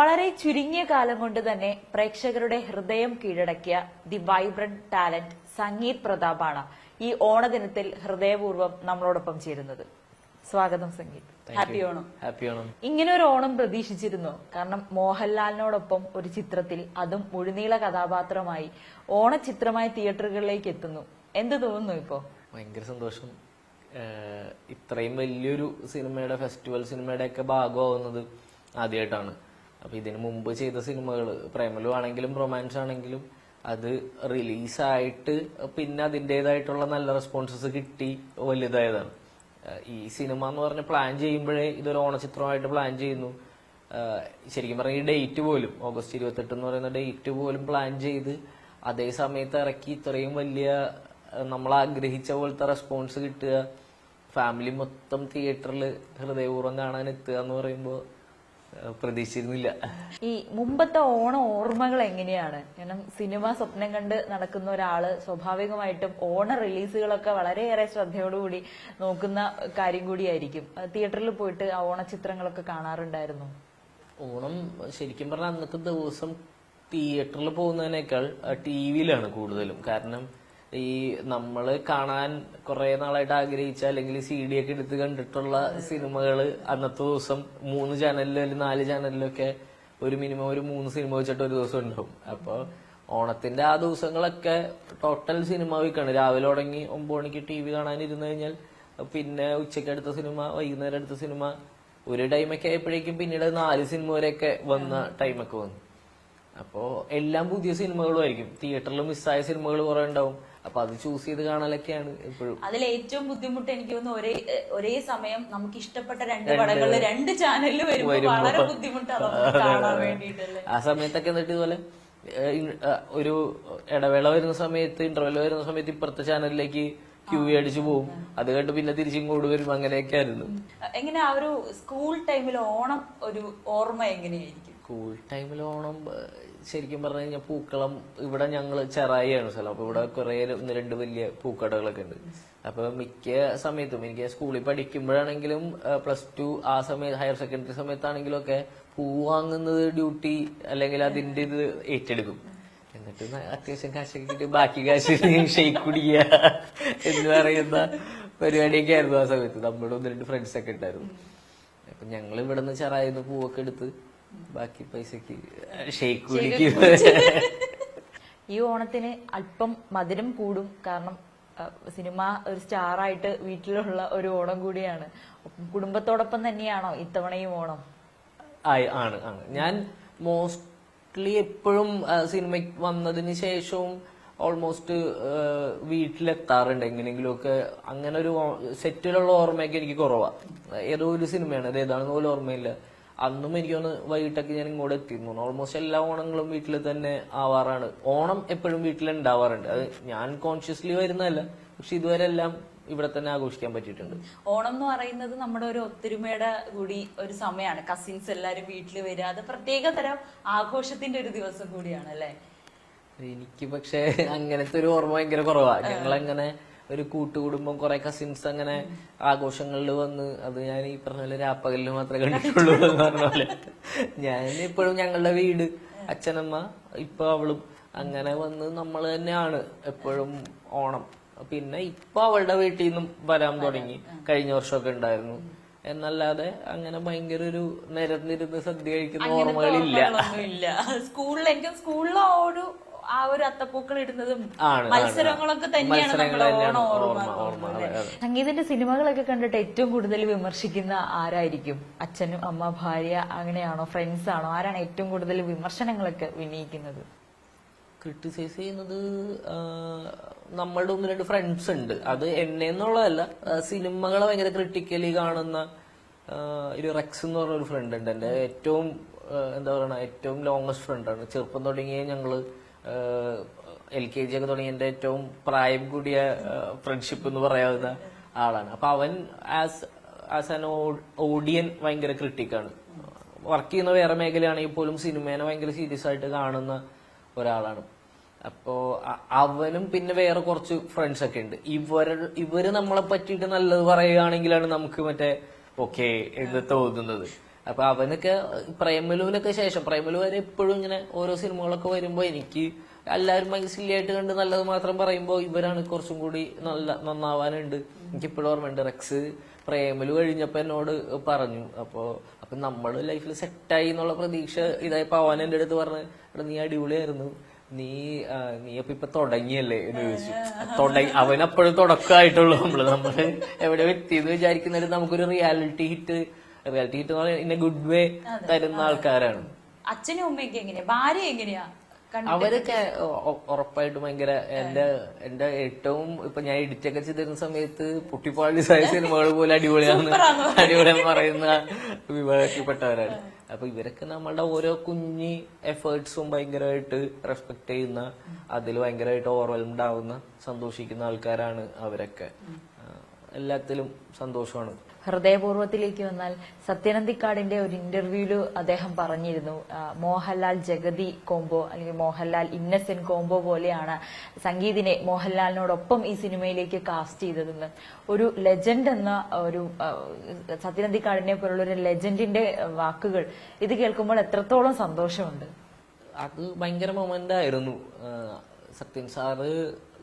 വളരെ ചുരുങ്ങിയ കാലം കൊണ്ട് തന്നെ പ്രേക്ഷകരുടെ ഹൃദയം കീഴടക്കിയ ദി വൈബ്രന്റ് ടാലന്റ് സംഗീത് പ്രതാപാണ് ഈ ഓണദിനത്തിൽ ഹൃദയപൂർവം നമ്മളോടൊപ്പം ചേരുന്നത്. സ്വാഗതം സംഗീത്. ഹാപ്പി ഓണം. ഹാപ്പി ഓണം. ഇങ്ങനെ ഒരു ഓണം പ്രതീക്ഷിച്ചിരുന്നു. കാരണം മോഹൻലാലിനോടൊപ്പം ഒരു ചിത്രത്തിൽ അതും മുഴുനീള കഥാപാത്രമായി ഓണചിത്രമായി തിയേറ്ററുകളിലേക്ക് എത്തുന്നു. എന്ത് തോന്നുന്നു ഇപ്പോ? ഭയങ്കര സന്തോഷം. ഇത്രയും വലിയൊരു സിനിമയുടെ ഫെസ്റ്റിവൽ സിനിമയുടെ ഒക്കെ ഭാഗമാവുന്നത് ആദ്യമായിട്ടാണ്. അപ്പൊ ഇതിനു മുമ്പ് ചെയ്ത സിനിമകൾ പ്രേമലു ആണെങ്കിലും റൊമാൻസ് ആണെങ്കിലും അത് റിലീസായിട്ട് പിന്നെ അതിന്റെതായിട്ടുള്ള നല്ല റെസ്പോൺസസ് കിട്ടി വലുതായതാണ്. ഈ സിനിമ എന്ന് പറഞ്ഞ പ്ലാൻ ചെയ്യുമ്പോഴേ ഇതൊരു ഓണചിത്രമായിട്ട് പ്ലാൻ ചെയ്യുന്നു. ശരിക്കും പറഞ്ഞ ഈ ഡേറ്റ് പോലും ഓഗസ്റ്റ് ഇരുപത്തെട്ട് എന്ന് പറയുന്ന ഡേറ്റ് പോലും പ്ലാൻ ചെയ്ത് അതേ സമയത്ത് ഇറക്കി ഇത്രയും വലിയ നമ്മൾ ആഗ്രഹിച്ച പോലത്തെ റെസ്പോൺസ് കിട്ടുക ഫാമിലി മൊത്തം തിയേറ്ററിൽ ഹൃദയപൂർവം കാണാൻ എത്തുക എന്ന് പറയുമ്പോൾ പ്രതീക്ഷിച്ചിരുന്നില്ല. ഈ മുമ്പത്തെ ഓണ ഓർമ്മകൾ എങ്ങനെയാണ്? കാരണം സിനിമ സ്വപ്നം കണ്ട് നടക്കുന്ന ഒരാൾ സ്വാഭാവികമായിട്ടും ഓണ റിലീസുകളൊക്കെ വളരെയേറെ ശ്രദ്ധയോടുകൂടി നോക്കുന്ന കാര്യം കൂടിയായിരിക്കും. തിയേറ്ററിൽ പോയിട്ട് ആ ഓണചിത്രങ്ങളൊക്കെ കാണാറുണ്ടായിരുന്നു? ഓണം ശരിക്കും പറഞ്ഞാൽ അന്നത്തെ ദിവസം തിയേറ്ററിൽ പോകുന്നതിനേക്കാൾ ടി വിയിലാണ് കൂടുതലും. കാരണം ഈ നമ്മൾ കാണാൻ കുറെ നാളായിട്ട് ആഗ്രഹിച്ച അല്ലെങ്കിൽ സി ഡി ഒക്കെ എടുത്ത് കണ്ടിട്ടുള്ള സിനിമകൾ അന്നത്തെ ദിവസം മൂന്ന് ചാനലിലും അല്ലെങ്കിൽ നാല് ചാനലിലൊക്കെ ഒരു മിനിമം ഒരു മൂന്ന് സിനിമ വെച്ചിട്ട് ഒരു ദിവസം ഉണ്ടാവും. അപ്പോൾ ഓണത്തിന്റെ ആ ദിവസങ്ങളൊക്കെ ടോട്ടൽ സിനിമ വീക്കാണ്. രാവിലെ തുടങ്ങി ഒമ്പത് മണിക്ക് ടി വി കാണാനിരുന്നു കഴിഞ്ഞാൽ പിന്നെ ഉച്ചയ്ക്ക് അടുത്ത സിനിമ വൈകുന്നേരം അടുത്ത സിനിമ ഒരു ടൈമൊക്കെ ആയപ്പോഴേക്കും പിന്നീട് നാല് സിനിമ വരെയൊക്കെ വന്ന ടൈമൊക്കെ വന്നു. അപ്പോൾ എല്ലാം പുതിയ സിനിമകളും ആയിരിക്കും. തിയേറ്ററിൽ മിസ്സായ സിനിമകൾ കുറെ ഉണ്ടാവും. അപ്പൊ അത് ചൂസ് ചെയ്ത് കാണലൊക്കെയാണ് ഇപ്പോഴും അതിൽ ഏറ്റവും ബുദ്ധിമുട്ട് എനിക്ക് തോന്നുന്നു ഒരേ ഒരേ സമയം നമുക്ക് ഇഷ്ടപ്പെട്ട രണ്ട് പടങ്ങളിൽ രണ്ട് ചാനലിൽ വരുമ്പോൾ വളരെ ബുദ്ധിമുട്ടാണ് കാണാൻ വേണ്ടിയിട്ടല്ലേ? ആ സമയത്തൊക്കെ എന്നിട്ട് ഇതുപോലെ ഒരു ഇടവേള വരുന്ന സമയത്ത് ഇന്റർവെൽ വരുന്ന സമയത്ത് ഇപ്പുറത്തെ ചാനലിലേക്ക് ക്യൂ അടിച്ചു പോകും അത് കണ്ട് പിന്നെ തിരിച്ചിങ്ങോട്ട് വരും. അങ്ങനെയൊക്കെ ആയിരുന്നു. എങ്ങനെ ആ ഒരു സ്കൂൾ ടൈമിൽ ഓണം ഒരു ഓർമ്മ എങ്ങനെയായിരിക്കും? സ്കൂൾ ടൈമിൽ ഓണം ശരിക്കും പറഞ്ഞു കഴിഞ്ഞാൽ പൂക്കളം ഇവിടെ ഞങ്ങൾ ചെറായിയാണ് സ്ഥലം. അപ്പൊ ഇവിടെ കുറെ ഒന്ന് രണ്ട് വലിയ പൂക്കടകളൊക്കെ ഉണ്ട്. അപ്പൊ മിക്ക സമയത്തും എനിക്ക് സ്കൂളിൽ പഠിക്കുമ്പോഴാണെങ്കിലും പ്ലസ് ടു ആ സമയത്ത് ഹയർ സെക്കൻഡറി സമയത്താണെങ്കിലും ഒക്കെ പൂ വാങ്ങുന്നത് ഡ്യൂട്ടി അല്ലെങ്കിൽ അതിന്റെ ഇത് ഏറ്റെടുക്കും. എന്നിട്ട് അത്യാവശ്യം കാശൊക്കെ കിട്ടി ബാക്കി കാശ് ഷെയ്ക്ക് കുടിക്കുക എന്ന് പറയുന്ന പരിപാടിയൊക്കെ ആയിരുന്നു ആ സമയത്ത്. നമ്മുടെ ഒന്ന് രണ്ട് ഫ്രണ്ട്സ് ഒക്കെ ഉണ്ടായിരുന്നു. അപ്പൊ ഞങ്ങൾ ഇവിടെ നിന്ന് ചെറായിരുന്നു പൂവൊക്കെ എടുത്ത് ബാക്കി പൈസക്ക് ഷെയ്ക്ക് കുടിക്കും. ഈ ഓണത്തിന് അല്പം മധുരം കൂടും. കാരണം സിനിമ ഒരു സ്റ്റാറായിട്ട് വീട്ടിലുള്ള ഒരു ഓണം കൂടിയാണ്. കുടുംബത്തോടൊപ്പം തന്നെയാണോ ഇത്തവണയും ഓണം? ആണ് ആണ്. ഞാൻ മോസ്റ്റ്ലി എപ്പോഴും സിനിമ വന്നതിന് ശേഷവും ഓൾമോസ്റ്റ് വീട്ടിലെത്താറുണ്ട്. എങ്ങനെയെങ്കിലുമൊക്കെ അങ്ങനെ ഒരു സെറ്റിലുള്ള ഓർമ്മയൊക്കെ എനിക്ക് കുറവാണ് ഏതോ ഒരു സിനിമയാണ്. അത് ഏതാണെന്ന് പോലും ഓർമ്മയില്ല. അന്നും എനിക്ക് തോന്നുന്നു വൈകിട്ടൊക്കെ ഞാൻ ഇങ്ങോട്ട് എത്തിയിരുന്നു. ഓൾമോസ്റ്റ് എല്ലാ ഓണങ്ങളും വീട്ടിൽ തന്നെ ആവാറാണ്. ഓണം എപ്പോഴും വീട്ടിൽ ഉണ്ടാവാറുണ്ട്. അത് ഞാൻ കോൺഷ്യസ്ലി വരുന്നതല്ല പക്ഷെ ഇതുവരെ എല്ലാം ഇവിടെ തന്നെ ആഘോഷിക്കാൻ പറ്റിയിട്ടുണ്ട്. ഓണം എന്ന് പറയുന്നത് നമ്മുടെ ഒരു ഒത്തൊരുമയുടെ കൂടി ഒരു സമയമാണ്. കസിൻസ് എല്ലാരും വീട്ടിൽ വരിക. അത് പ്രത്യേക തരം ആഘോഷത്തിന്റെ ഒരു ദിവസം കൂടിയാണ് അല്ലേ? എനിക്ക് പക്ഷേ അങ്ങനത്തെ ഒരു ഓർമ്മ ഭയങ്കര കുറവാ. ഞങ്ങൾ അങ്ങനെ ഒരു കൂട്ടുകുടുംബം കുറെ കസിൻസ് അങ്ങനെ ആഘോഷങ്ങളിൽ വന്ന് അത് ഞാൻ ഈ പറഞ്ഞ പോലെ രാപ്പകലിൽ മാത്രമേ കണ്ടിട്ടുള്ളൂ എന്ന് പറഞ്ഞ പോലെ. ഞാൻ ഇപ്പോഴും ഞങ്ങളുടെ വീട് അച്ഛനമ്മ ഇപ്പൊ അവളും അങ്ങനെ വന്ന് നമ്മൾ തന്നെയാണ് എപ്പോഴും ഓണം. പിന്നെ ഇപ്പൊ അവളുടെ വീട്ടിൽ നിന്നും വരാൻ തുടങ്ങി. കഴിഞ്ഞ വർഷമൊക്കെ ഉണ്ടായിരുന്നു. എന്നല്ലാതെ അങ്ങനെ ഭയങ്കര ഒരു നിരന്നിരുന്ന് സദ്യ കഴിക്കുന്ന ഓർമ്മകളില്ല. സ്കൂളിൽ എനിക്ക് സ്കൂളിൽ ഒരു ആ ഒരു അത്തപ്പൂക്കൾ ഇടുന്നതും. മത്സരങ്ങളൊക്കെ തന്നെയാണ് നമ്മുടെ ഓണം ഓർമ്മ? സംഗീതത്തിന്റെ സിനിമകളൊക്കെ കണ്ടിട്ട് ഏറ്റവും കൂടുതൽ വിമർശിക്കുന്ന ആരായിരിക്കും? അച്ഛനും അമ്മ ഭാര്യ അങ്ങനെയാണോ? ഫ്രണ്ട്സ് ആണോ? ആരാണ് ഏറ്റവും കൂടുതൽ വിമർശനങ്ങളൊക്കെ വിനയിക്കുന്നത് ക്രിട്ടിസൈസ് ചെയ്യുന്നത് നമ്മളുടെ ഒന്ന് രണ്ട് ഫ്രണ്ട്സ് ഉണ്ട്. അത് എന്നെ എന്നുള്ളതല്ല സിനിമകളെ ഭയങ്കര ക്രിട്ടിക്കലി കാണുന്ന ഒരു റെക്സ് എന്ന് പറഞ്ഞ ഒരു ഫ്രണ്ട് ഉണ്ട്. എന്റെ ഏറ്റവും എന്താ പറയണ ഏറ്റവും ലോങ്സ്റ്റ് ഫ്രണ്ടാണ് ചെറുപ്പം തുടങ്ങിയേ ഞങ്ങൾ എൽ കെ ജി ഒക്കെ തുടങ്ങിയ എന്റെ ഏറ്റവും പ്രായം കൂടിയ ഫ്രണ്ട്ഷിപ്പ് എന്ന് പറയാവുന്ന ആളാണ്. അപ്പൊ അവൻ ആസ് ആസ് ആൻ ഓഡിയൻ ഭയങ്കര ക്രിട്ടിക്കാണ് വർക്ക് ചെയ്യുന്ന വേറെ മേഖലയാണെങ്കിൽ പോലും സിനിമേനെ ഭയങ്കര സീരിയസ് ആയിട്ട് കാണുന്ന ഒരാളാണ്. അപ്പോ അവനും പിന്നെ വേറെ കുറച്ച് ഫ്രണ്ട്സ് ഒക്കെ ഉണ്ട്. ഇവർ ഇവർ നമ്മളെ പറ്റിയിട്ട് നല്ലത് പറയുകയാണെങ്കിലാണ് നമുക്ക് മറ്റേ ഓക്കെ എന്ന് തോന്നുന്നത്. അപ്പൊ അവനൊക്കെ പ്രേമലുവിനൊക്കെ ശേഷം പ്രേമലു വരെ എപ്പോഴും ഇങ്ങനെ ഓരോ സിനിമകളൊക്കെ വരുമ്പോ എനിക്ക് എല്ലാവരും മനസ്സിലായിട്ട് കണ്ട് നല്ലത് മാത്രം പറയുമ്പോൾ ഇവരാണ് കുറച്ചും കൂടി നല്ല നന്നാവാനുണ്ട്. എനിക്ക് ഇപ്പോഴും ഓർമ്മയുണ്ട്. റെക്സ് പ്രേമലു കഴിഞ്ഞപ്പോ എന്നോട് പറഞ്ഞു. അപ്പോ അപ്പൊ നമ്മൾ ലൈഫിൽ സെറ്റായി എന്നുള്ള പ്രതീക്ഷ ഇതായപ്പോ അവൻ എന്റെ അടുത്ത് പറഞ്ഞു എടാ നീ അടിപൊളിയായിരുന്നു. നീ നീ അപ്പൊ ഇപ്പൊ തുടങ്ങിയല്ലേ? എന്ന് ചോദിച്ചു. തുടങ്ങി അവൻ അപ്പോഴും തുടക്കമായിട്ടുള്ളൂ. നമ്മൾ നമ്മൾ എവിടെ എത്തിയെന്ന് വിചാരിക്കുന്നതിൽ നമുക്കൊരു റിയാലിറ്റി ഹിറ്റ് റിയാലിറ്റി എന്ന് പറഞ്ഞാൽ ഗുഡ് വേ തരുന്ന ആൾക്കാരാണ്. അച്ഛനും അമ്മയൊക്കെ എങ്ങനെയാ? ഭാര്യ എങ്ങനെയാ അവരൊക്കെ ഉറപ്പായിട്ട് ഭയങ്കര എന്റെ എന്റെ ഏറ്റവും ഇപ്പൊ ഞാൻ എഡിറ്റ് ഒക്കെ ചെയ്തിരുന്ന സമയത്ത് പൊട്ടിപ്പാളി സായ സിനിമകൾ പോലെ അടിപൊളിയാന്ന് അടിപൊളിയാന്ന് പറയുന്ന വിഭാഗത്തിൽപ്പെട്ടവരാണ്. അപ്പൊ ഇവരൊക്കെ നമ്മളുടെ ഓരോ കുഞ്ഞി എഫേർട്സും ഭയങ്കരമായിട്ട് റെസ്പെക്ട് ചെയ്യുന്ന അതിൽ ഭയങ്കരമായിട്ട് ഓർവെൽംഡ് ആവുന്ന സന്തോഷിക്കുന്ന ആൾക്കാരാണ് അവരൊക്കെ. എല്ലാത്തിലും സന്തോഷമാണ്. ഹൃദയപൂർവത്തിലേക്ക് വന്നാൽ സത്യനന്ദിക്കാടിന്റെ ഒരു ഇന്റർവ്യൂൽ അദ്ദേഹം പറഞ്ഞിരുന്നു. മോഹൻലാൽ ജഗതി കോംബോ അല്ലെങ്കിൽ മോഹൻലാൽ ഇന്നസെന്റ് കോംബോ പോലെയാണ് സംഗീതിനെ മോഹൻലാലിനോടൊപ്പം ഈ സിനിമയിലേക്ക് കാസ്റ്റ് ചെയ്തതെന്ന്. ഒരു ലെജൻഡ് എന്ന ഒരു സത്യനന്ദിക്കാടിനെ പോലുള്ള ഒരു ലെജൻഡിന്റെ വാക്കുകൾ ഇത് കേൾക്കുമ്പോൾ എത്രത്തോളം സന്തോഷമുണ്ട്? അത് ഭയങ്കര മൊമെന്റ് ആയിരുന്നു. സത്യൻ സാറ്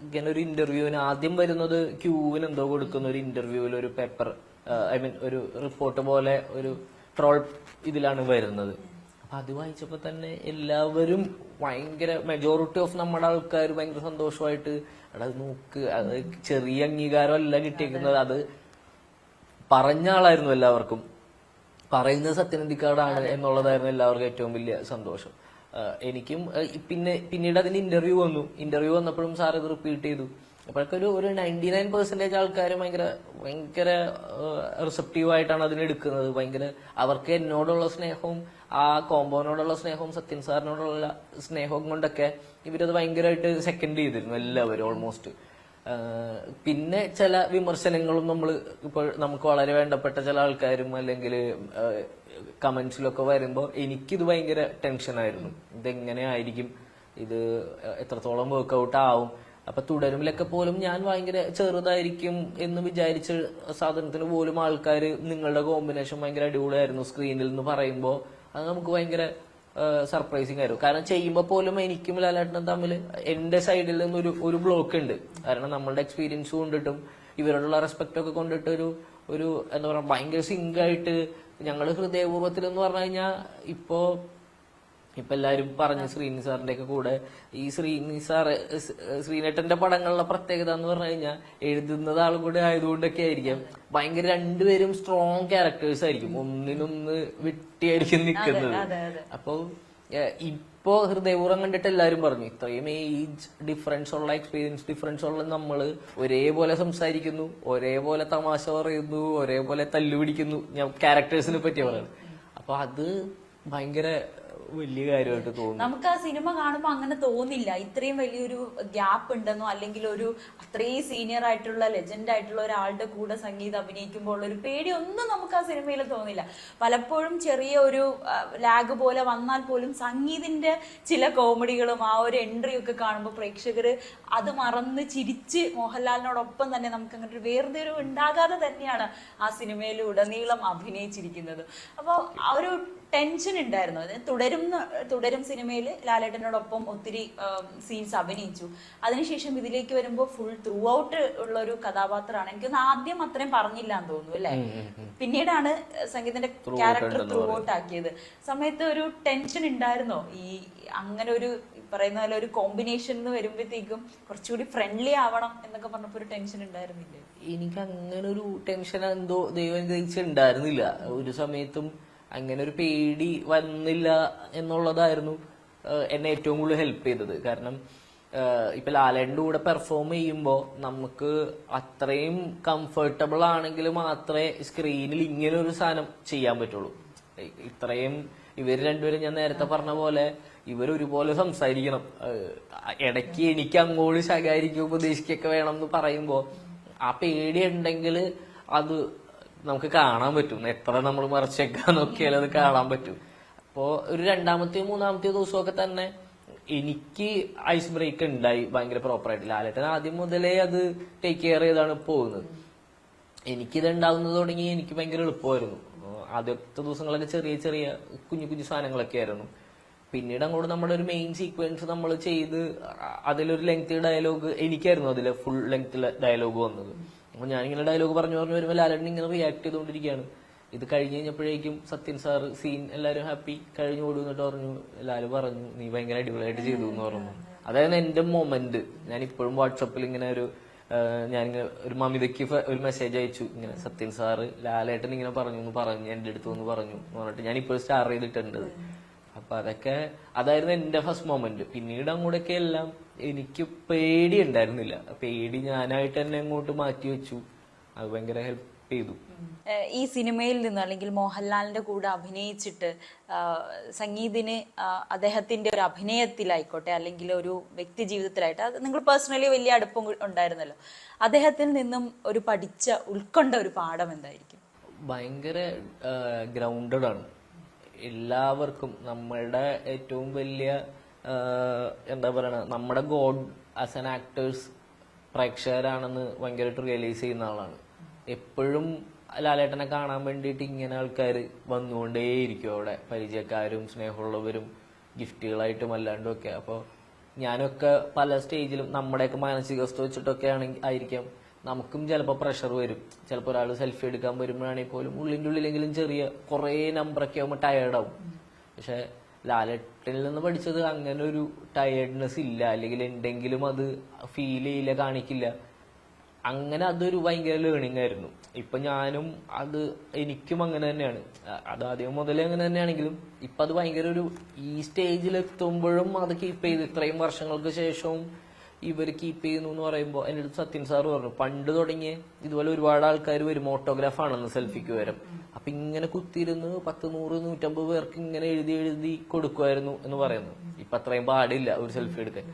ഇങ്ങനെ ഒരു ഇന്റർവ്യൂവിന് ആദ്യം വരുന്നത് ക്യൂവിന് എന്തോ കൊടുക്കുന്ന ഒരു ഇന്റർവ്യൂവിൽ ഒരു പേപ്പർ ഐ മീൻ ഒരു റിപ്പോർട്ട് പോലെ ഒരു ട്രോൾ ഇതിലാണ് വരുന്നത്. അപ്പൊ അത് വായിച്ചപ്പോ തന്നെ എല്ലാവരും ഭയങ്കര മെജോറിറ്റി ഓഫ് നമ്മുടെ ആൾക്കാർ ഭയങ്കര സന്തോഷമായിട്ട് എടാ നോക്ക് അത് ചെറിയ അംഗീകാരമല്ല കിട്ടിയിരിക്കുന്നത് അത് പറഞ്ഞ ആളായിരുന്നു എല്ലാവർക്കും. പറയുന്നത് സത്യനന്ദിക്കാടാണ് എന്നുള്ളതായിരുന്നു എല്ലാവർക്കും ഏറ്റവും വലിയ സന്തോഷം. എനിക്കും പിന്നെ പിന്നീട് അതിന് ഇന്റർവ്യൂ വന്നു. ഇന്റർവ്യൂ വന്നപ്പോഴും സാർ ഇത് റിപ്പീറ്റ് ചെയ്തു. അപ്പോഴൊക്കെ ഒരു ഒരു നയന്റി നയൻ പെർസെന്റേജ് ആൾക്കാർ ഭയങ്കര ഭയങ്കര റിസപ്റ്റീവ് ആയിട്ടാണ് അതിനെടുക്കുന്നത് ഭയങ്കര അവർക്ക് എന്നോടുള്ള സ്നേഹവും ആ കോമ്പോനോടുള്ള സ്നേഹവും സത്യൻ സാറിനോടുള്ള സ്നേഹവും കൊണ്ടൊക്കെ ഇവരത് ഭയങ്കരമായിട്ട് സെക്കൻഡ് ചെയ്തിരുന്നു എല്ലാവരും ഓൾമോസ്റ്റ് പിന്നെ ചില വിമർശനങ്ങളും നമ്മൾ ഇപ്പോൾ നമുക്ക് വളരെ വേണ്ടപ്പെട്ട ചില ആൾക്കാരും അല്ലെങ്കിൽ കമന്റ്സിലൊക്കെ വരുമ്പോൾ എനിക്കിത് ഭയങ്കര ടെൻഷനായിരുന്നു ഇതെങ്ങനെ ആയിരിക്കും ഇത് എത്രത്തോളം വർക്കൗട്ട് ആവും? അപ്പൊ തുടരുമിലൊക്കെ പോലും ഞാൻ ഭയങ്കര ചെറുതായിരിക്കും എന്ന് വിചാരിച്ച സാധനത്തിന് പോലും ആൾക്കാർ നിങ്ങളുടെ കോമ്പിനേഷൻ ഭയങ്കര അടിപൊളിയായിരുന്നു സ്ക്രീനിൽ എന്ന് പറയുമ്പോൾ അത് നമുക്ക് ഭയങ്കര സർപ്രൈസിങ് ആയിരുന്നു. കാരണം ചെയ്യുമ്പോൾ പോലും എനിക്കും ലാലേട്ടനും തമ്മിൽ എന്റെ സൈഡിൽ നിന്നൊരു ഒരു ബ്ലോക്ക് ഉണ്ട്. കാരണം നമ്മളുടെ എക്സ്പീരിയൻസ് കൊണ്ടിട്ടും ഇവരോടുള്ള റെസ്പെക്ട് ഒക്കെ കൊണ്ടിട്ട് ഒരു ഒരു എന്താ പറയുക ഭയങ്കര സിങ്കായിട്ട് ഞങ്ങൾ ഹൃദയപൂർവത്തിൽ എന്ന് പറഞ്ഞു കഴിഞ്ഞാൽ ഇപ്പോ ഇപ്പൊ എല്ലാരും പറഞ്ഞു ശ്രീനി സാറിന്റെ ഒക്കെ കൂടെ ഈ ശ്രീനി സാറ് ശ്രീനേട്ടന്റെ പടങ്ങളിലെ പ്രത്യേകത എന്ന് പറഞ്ഞു കഴിഞ്ഞാൽ എഴുതുന്നത് ആൾ കൂടെ ആയതുകൊണ്ടൊക്കെ ആയിരിക്കാം. ഭയങ്കര രണ്ടുപേരും സ്ട്രോങ് ക്യാരക്ടേഴ്സ് ആയിരിക്കും. ഒന്നിനൊന്ന് വെട്ടിയായിരിക്കും നിൽക്കുന്നത്. അപ്പൊ ഇപ്പോ ഹൃദയപൂർവം കണ്ടിട്ട് എല്ലാരും പറഞ്ഞു ഇത്രയും ഏജ് ഡിഫറൻസ് ഉള്ള എക്സ്പീരിയൻസ് ഡിഫറൻസ് ഉള്ള നമ്മൾ ഒരേപോലെ സംസാരിക്കുന്നു ഒരേപോലെ തമാശ പറയുന്നു ഒരേപോലെ തല്ലുപിടിക്കുന്നു. ഞാൻ ക്യാരക്ടേഴ്സിനെ പറ്റി പറയുന്നത്. അപ്പൊ അത് ഭയങ്കര വലിയ കാര്യമായിട്ട് തോന്നുന്നു. നമുക്ക് ആ സിനിമ കാണുമ്പോൾ അങ്ങനെ തോന്നില്ല. ഇത്രയും വലിയൊരു ഗ്യാപ്പ് ഉണ്ടെന്നോ അല്ലെങ്കിൽ ഒരു അത്രയും സീനിയർ ആയിട്ടുള്ള ലെജൻഡ് ആയിട്ടുള്ള ഒരാളുടെ കൂടെ സംഗീതം അഭിനയിക്കുമ്പോൾ ഉള്ള ഒരു പേടി ഒന്നും നമുക്ക് ആ സിനിമയിൽ തോന്നില്ല. പലപ്പോഴും ചെറിയ ഒരു ലാഗ് പോലെ വന്നാൽ പോലും സംഗീതിന്റെ ചില കോമഡികളും ആ ഒരു എൻട്രി ഒക്കെ കാണുമ്പോൾ പ്രേക്ഷകർ അത് മറന്ന് ചിരിച്ച് മോഹൻലാലിനോടൊപ്പം തന്നെ നമുക്ക് അങ്ങനെ ഒരു വേർതിരിവ് ഉണ്ടാകാതെ തന്നെയാണ് ആ സിനിമയിൽ ഉടനീളം അഭിനയിച്ചിരിക്കുന്നത്. അപ്പോൾ ആ ഒരു ടെൻഷൻ ഉണ്ടായിരുന്നു. അത് തുടരും തുടരും സിനിമയിൽ ലാലേട്ടനോടൊപ്പം ഒത്തിരി സീൻസ് അഭിനയിച്ചു. അതിനുശേഷം ഇതിലേക്ക് വരുമ്പോൾ ഫുൾ ത്രൂ ഔട്ട് ഉള്ള ഒരു കഥാപാത്രമാണ്. എനിക്കൊന്ന് ആദ്യം അത്രയും പറഞ്ഞില്ല എന്ന് തോന്നുന്നു അല്ലെ? പിന്നീടാണ് സംഗീതന്റെ ക്യാരക്ടർ ത്രൂ ഔട്ട് ആക്കിയത്. സമയത്ത് ഒരു ടെൻഷൻ ഉണ്ടായിരുന്നോ? ഈ അങ്ങനെ ഒരു പറയുന്ന പോലെ ഒരു കോമ്പിനേഷൻ എന്ന് വരുമ്പോഴത്തേക്കും കുറച്ചുകൂടി ഫ്രണ്ട്ലി ആവണം എന്നൊക്കെ പറഞ്ഞപ്പോ ഒരു ടെൻഷൻ ഉണ്ടായിരുന്നില്ലേ? എനിക്ക് അങ്ങനെ ഒരു ടെൻഷൻ എന്തോ ദൈവം ഉണ്ടായിരുന്നില്ല ഒരു സമയത്തും അങ്ങനെ ഒരു പേടി വന്നില്ല എന്നുള്ളതായിരുന്നു എന്നെ ഏറ്റവും കൂടുതൽ ഹെൽപ്പ് ചെയ്തത്. കാരണം ഇപ്പൊ ലാലേന്റെ കൂടെ പെർഫോം ചെയ്യുമ്പോൾ നമുക്ക് അത്രയും കംഫർട്ടബിൾ ആണെങ്കിൽ മാത്രമേ സ്ക്രീനിൽ ഇങ്ങനെ ഒരു സാധനം ചെയ്യാൻ പറ്റുള്ളൂ. ഇത്രയും ഇവർ രണ്ടുപേരും ഞാൻ നേരത്തെ പറഞ്ഞ പോലെ ഇവർ ഒരുപോലെ സംസാരിക്കണം. ഇടയ്ക്ക് എനിക്ക് അങ്ങോട്ട് ശകാരിക്കുക ഉപദേശിക്കൊക്കെ വേണം എന്ന് പറയുമ്പോൾ ആ പേടി ഉണ്ടെങ്കിൽ അത് നമുക്ക് കാണാൻ പറ്റും. എത്ര നമ്മൾ മറച്ചേക്കാൻ നോക്കിയാലും അത് കാണാൻ പറ്റും. അപ്പോ ഒരു രണ്ടാമത്തെയോ മൂന്നാമത്തെയോ ദിവസമൊക്കെ തന്നെ എനിക്ക് ഐസ് ബ്രേക്ക് ഉണ്ടായി ഭയങ്കര പ്രോപ്പറായിട്ട് ലാലേട്ടൻ ആദ്യം മുതലേ അത് ടേക്ക് കെയർ ചെയ്താണ് പോകുന്നത്. എനിക്കിത് ഉണ്ടാകുന്നത് തുടങ്ങി എനിക്ക് ഭയങ്കര എളുപ്പമായിരുന്നു. ആദ്യത്തെ ദിവസങ്ങളൊക്കെ ചെറിയ ചെറിയ കുഞ്ഞു കുഞ്ഞു സാധനങ്ങളൊക്കെ ആയിരുന്നു. പിന്നീട് അങ്ങോട്ട് നമ്മുടെ ഒരു മെയിൻ സീക്വൻസ് നമ്മൾ ചെയ്ത് അതിലൊരു ലെങ്ത് ഡയലോഗ് എനിക്കായിരുന്നു അതിലെ ഫുൾ ലെങ്ത് ഡയലോഗ് വന്നത്. അപ്പൊ ഞാനിങ്ങനെ ഡയലോഗ് പറഞ്ഞു പറഞ്ഞു വരുമ്പോൾ ലാലേട്ടൻ ഇങ്ങനെ റിയാക്ട് ചെയ്തുകൊണ്ടിരിക്കുകയാണ്. ഇത് കഴിഞ്ഞ് കഴിഞ്ഞപ്പോഴേക്കും സത്യൻ സാർ സീൻ എല്ലാവരും ഹാപ്പി കഴിഞ്ഞു ഓടും എന്നിട്ട് പറഞ്ഞു എല്ലാവരും പറഞ്ഞു നീ ഭയങ്കര അടിപൊളിയായിട്ട് ചെയ്തു എന്ന് പറഞ്ഞു. അതായത് എന്റെ മൊമെന്റ് ഞാൻ ഇപ്പോഴും വാട്സപ്പിൽ ഇങ്ങനെ ഒരു ഞാൻ ഒരു മമിതയ്ക്ക് ഒരു മെസ്സേജ് അയച്ചു. ഇങ്ങനെ സത്യൻ സാറ് ലാലേട്ടൻ ഇങ്ങനെ പറഞ്ഞു എന്ന് പറഞ്ഞു എന്റെ അടുത്ത് എന്ന് പറഞ്ഞു എന്ന് പറഞ്ഞിട്ട് ഞാൻ ഇപ്പോഴും സ്റ്റാർ ചെയ്തിട്ടുണ്ട്. അപ്പൊ അതൊക്കെ അതായിരുന്നു എന്റെ ഫസ്റ്റ് മൊമെന്റ് പിന്നീട് അങ്ങോട്ടൊക്കെ എല്ലാം എനിക്ക് പേടി ഉണ്ടായിരുന്നില്ല പേടി ഞാനായിട്ട് തന്നെ അങ്ങോട്ട് മാറ്റി വെച്ചു. അത് ഭയങ്കര ഹെൽപ്പ് ചെയ്തു. ഈ സിനിമയിൽ നിന്ന് അല്ലെങ്കിൽ മോഹൻലാലിന്റെ കൂടെ അഭിനയിച്ചിട്ട് സംഗീതിന് അദ്ദേഹത്തിന്റെ ഒരു അഭിനയത്തിലായിക്കോട്ടെ അല്ലെങ്കിൽ ഒരു വ്യക്തി ജീവിതത്തിലായിട്ട് അത് നിങ്ങൾ പേഴ്സണലി വലിയ അടുപ്പം ഉണ്ടായിരുന്നല്ലോ. അദ്ദേഹത്തിൽ നിന്നും ഒരു പഠിച്ച ഉൾക്കൊണ്ട ഒരു പാഠം എന്തായിരിക്കും? ഭയങ്കര ഗ്രൗണ്ടഡ് ആണ്. എല്ലാവർക്കും നമ്മുടെ ഏറ്റവും വലിയ എന്താ പറയണ നമ്മുടെ ഗോഡ് ആസ് ആൻ ആക്ടേഴ്സ് പ്രേക്ഷകരാണെന്ന് ഭയങ്കരമായിട്ട് റിയലൈസ് ചെയ്യുന്ന ആളാണ്. എപ്പോഴും ലാലേട്ടനെ കാണാൻ വേണ്ടിയിട്ട് ഇങ്ങനെ ആൾക്കാർ വന്നുകൊണ്ടേയിരിക്കും അവിടെ. പരിചയക്കാരും സ്നേഹമുള്ളവരും ഗിഫ്റ്റുകളായിട്ടും അല്ലാണ്ടും ഒക്കെ. അപ്പോൾ ഞാനൊക്കെ പല സ്റ്റേജിലും നമ്മുടെയൊക്കെ മാനസികാവസ്ഥ വെച്ചിട്ടൊക്കെ ആണെങ്കിൽ ആയിരിക്കാം. നമുക്കും ചിലപ്പോൾ പ്രഷർ വരും. ചിലപ്പോൾ ഒരാൾ സെൽഫി എടുക്കാൻ വരുമ്പോഴാണെങ്കിൽ പോലും ഉള്ളിന്റെ ഉള്ളിലെങ്കിലും ചെറിയ കുറേ നമ്പറൊക്കെ ആകുമ്പോൾ ടയേർഡാവും പക്ഷെ ലാലട്ടിൽ നിന്ന് പഠിച്ചത് അങ്ങനെ ഒരു ടയേർഡ്നെസ് ഇല്ല. അല്ലെങ്കിൽ എന്തെങ്കിലും അത് ഫീൽ ചെയ്യില്ല കാണിക്കില്ല. അങ്ങനെ അതൊരു ഭയങ്കര ലേണിംഗ് ആയിരുന്നു. ഇപ്പം ഞാനും അത് എനിക്കും അങ്ങനെ തന്നെയാണ്. അത് ആദ്യം മുതലേ അങ്ങനെ തന്നെയാണെങ്കിലും ഇപ്പം അത് ഭയങ്കര ഒരു ഈ സ്റ്റേജിൽ എത്തുമ്പോഴും അത് കീപ്പ് ചെയ്ത് ഇത്രയും വർഷങ്ങൾക്ക് ശേഷവും ഇവർ കീപ്പ് ചെയ്യുന്നു എന്ന് പറയുമ്പോൾ എന്റെ അടുത്ത് സത്യൻ സാറ് പറഞ്ഞു പണ്ട് തുടങ്ങിയ ഇതുപോലെ ഒരുപാട് ആൾക്കാർ വരും ഓട്ടോഗ്രാഫ് ആണെന്ന് സെൽഫിക്ക് വരും അപ്പൊ ഇങ്ങനെ കുത്തിയിരുന്ന് പത്ത് നൂറ് നൂറ്റമ്പത് പേർക്ക് ഇങ്ങനെ എഴുതി എഴുതി കൊടുക്കുമായിരുന്നു എന്ന് പറയുന്നു. ഇപ്പൊ അത്രയും പാടില്ല ഒരു സെൽഫി എടുക്കാൻ.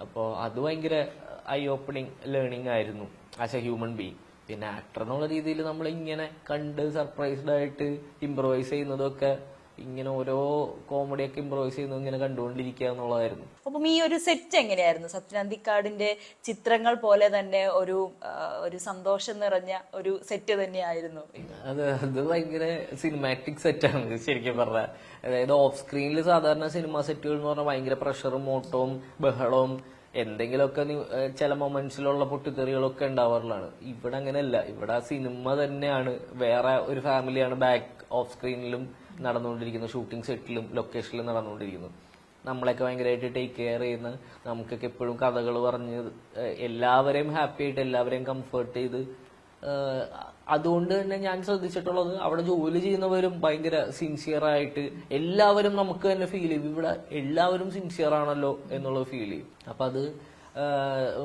അപ്പോൾ അത് ഭയങ്കര ഐ ഓപ്പണിങ് ലേണിംഗ് ആയിരുന്നു ആസ് എ ഹ്യൂമൻ ബീങ് പിന്നെ ആക്ടർ എന്നുള്ള രീതിയിൽ നമ്മൾ ഇങ്ങനെ കണ്ട് സർപ്രൈസ്ഡ് ആയിട്ട് ഇംപ്രവൈസ് ചെയ്യുന്നതൊക്കെ ഇങ്ങനെ ഓരോ കോമഡിയൊക്കെ ഇമ്പ്രോവൈസ് ചെയ്യുന്നത് ഇങ്ങനെ കണ്ടുകൊണ്ടിരിക്കുക എന്നുള്ളതായിരുന്നു. അപ്പം ഈ ഒരു സെറ്റ് എങ്ങനെയായിരുന്നു? സത്യനന്ദിക്കാടിന്റെ ചിത്രങ്ങൾ പോലെ തന്നെ ഒരു ഒരു സന്തോഷം നിറഞ്ഞ ഒരു സെറ്റ് തന്നെയായിരുന്നു അത് അത് ഭയങ്കര സിനിമാറ്റിക് സെറ്റാണ് ശരിക്കും പറഞ്ഞാൽ അതായത് ഓഫ് സ്ക്രീനിൽ സാധാരണ സിനിമ സെറ്റുകൾ എന്ന് പറഞ്ഞാൽ ഭയങ്കര പ്രഷറും ഓട്ടവും ബഹളവും എന്തെങ്കിലുമൊക്കെ ചില മൊമെന്റ്സിലുള്ള പൊട്ടിത്തെറികളൊക്കെ ഉണ്ടാവാറുള്ളതാണ്. ഇവിടെ അങ്ങനെയല്ല. ഇവിടെ ആ സിനിമ തന്നെയാണ്. വേറെ ഒരു ഫാമിലിയാണ് ബാക്ക് ഓഫ് സ്ക്രീനിലും നടന്നുകൊണ്ടിരിക്കുന്നത് ഷൂട്ടിംഗ് സെറ്റിലും ലൊക്കേഷനിലും നടന്നുകൊണ്ടിരിക്കുന്നു. നമ്മളെയൊക്കെ ഭയങ്കരമായിട്ട് ടേക്ക് കെയർ ചെയ്യുന്ന നമുക്കൊക്കെ എപ്പോഴും കഥകൾ പറഞ്ഞ് എല്ലാവരെയും ഹാപ്പി ആയിട്ട് എല്ലാവരെയും കംഫർട്ട് ചെയ്ത് അതുകൊണ്ട് തന്നെ ഞാൻ ശ്രദ്ധിച്ചിട്ടുള്ളത് അവിടെ ജോലി ചെയ്യുന്നവരും ഭയങ്കര സിൻസിയർ ആയിട്ട് എല്ലാവരും നമുക്ക് തന്നെ ഫീൽ ചെയ്യും. ഇവിടെ എല്ലാവരും സിൻസിയർ ആണല്ലോ എന്നുള്ളത് ഫീൽ ചെയ്യും. അപ്പൊ അത്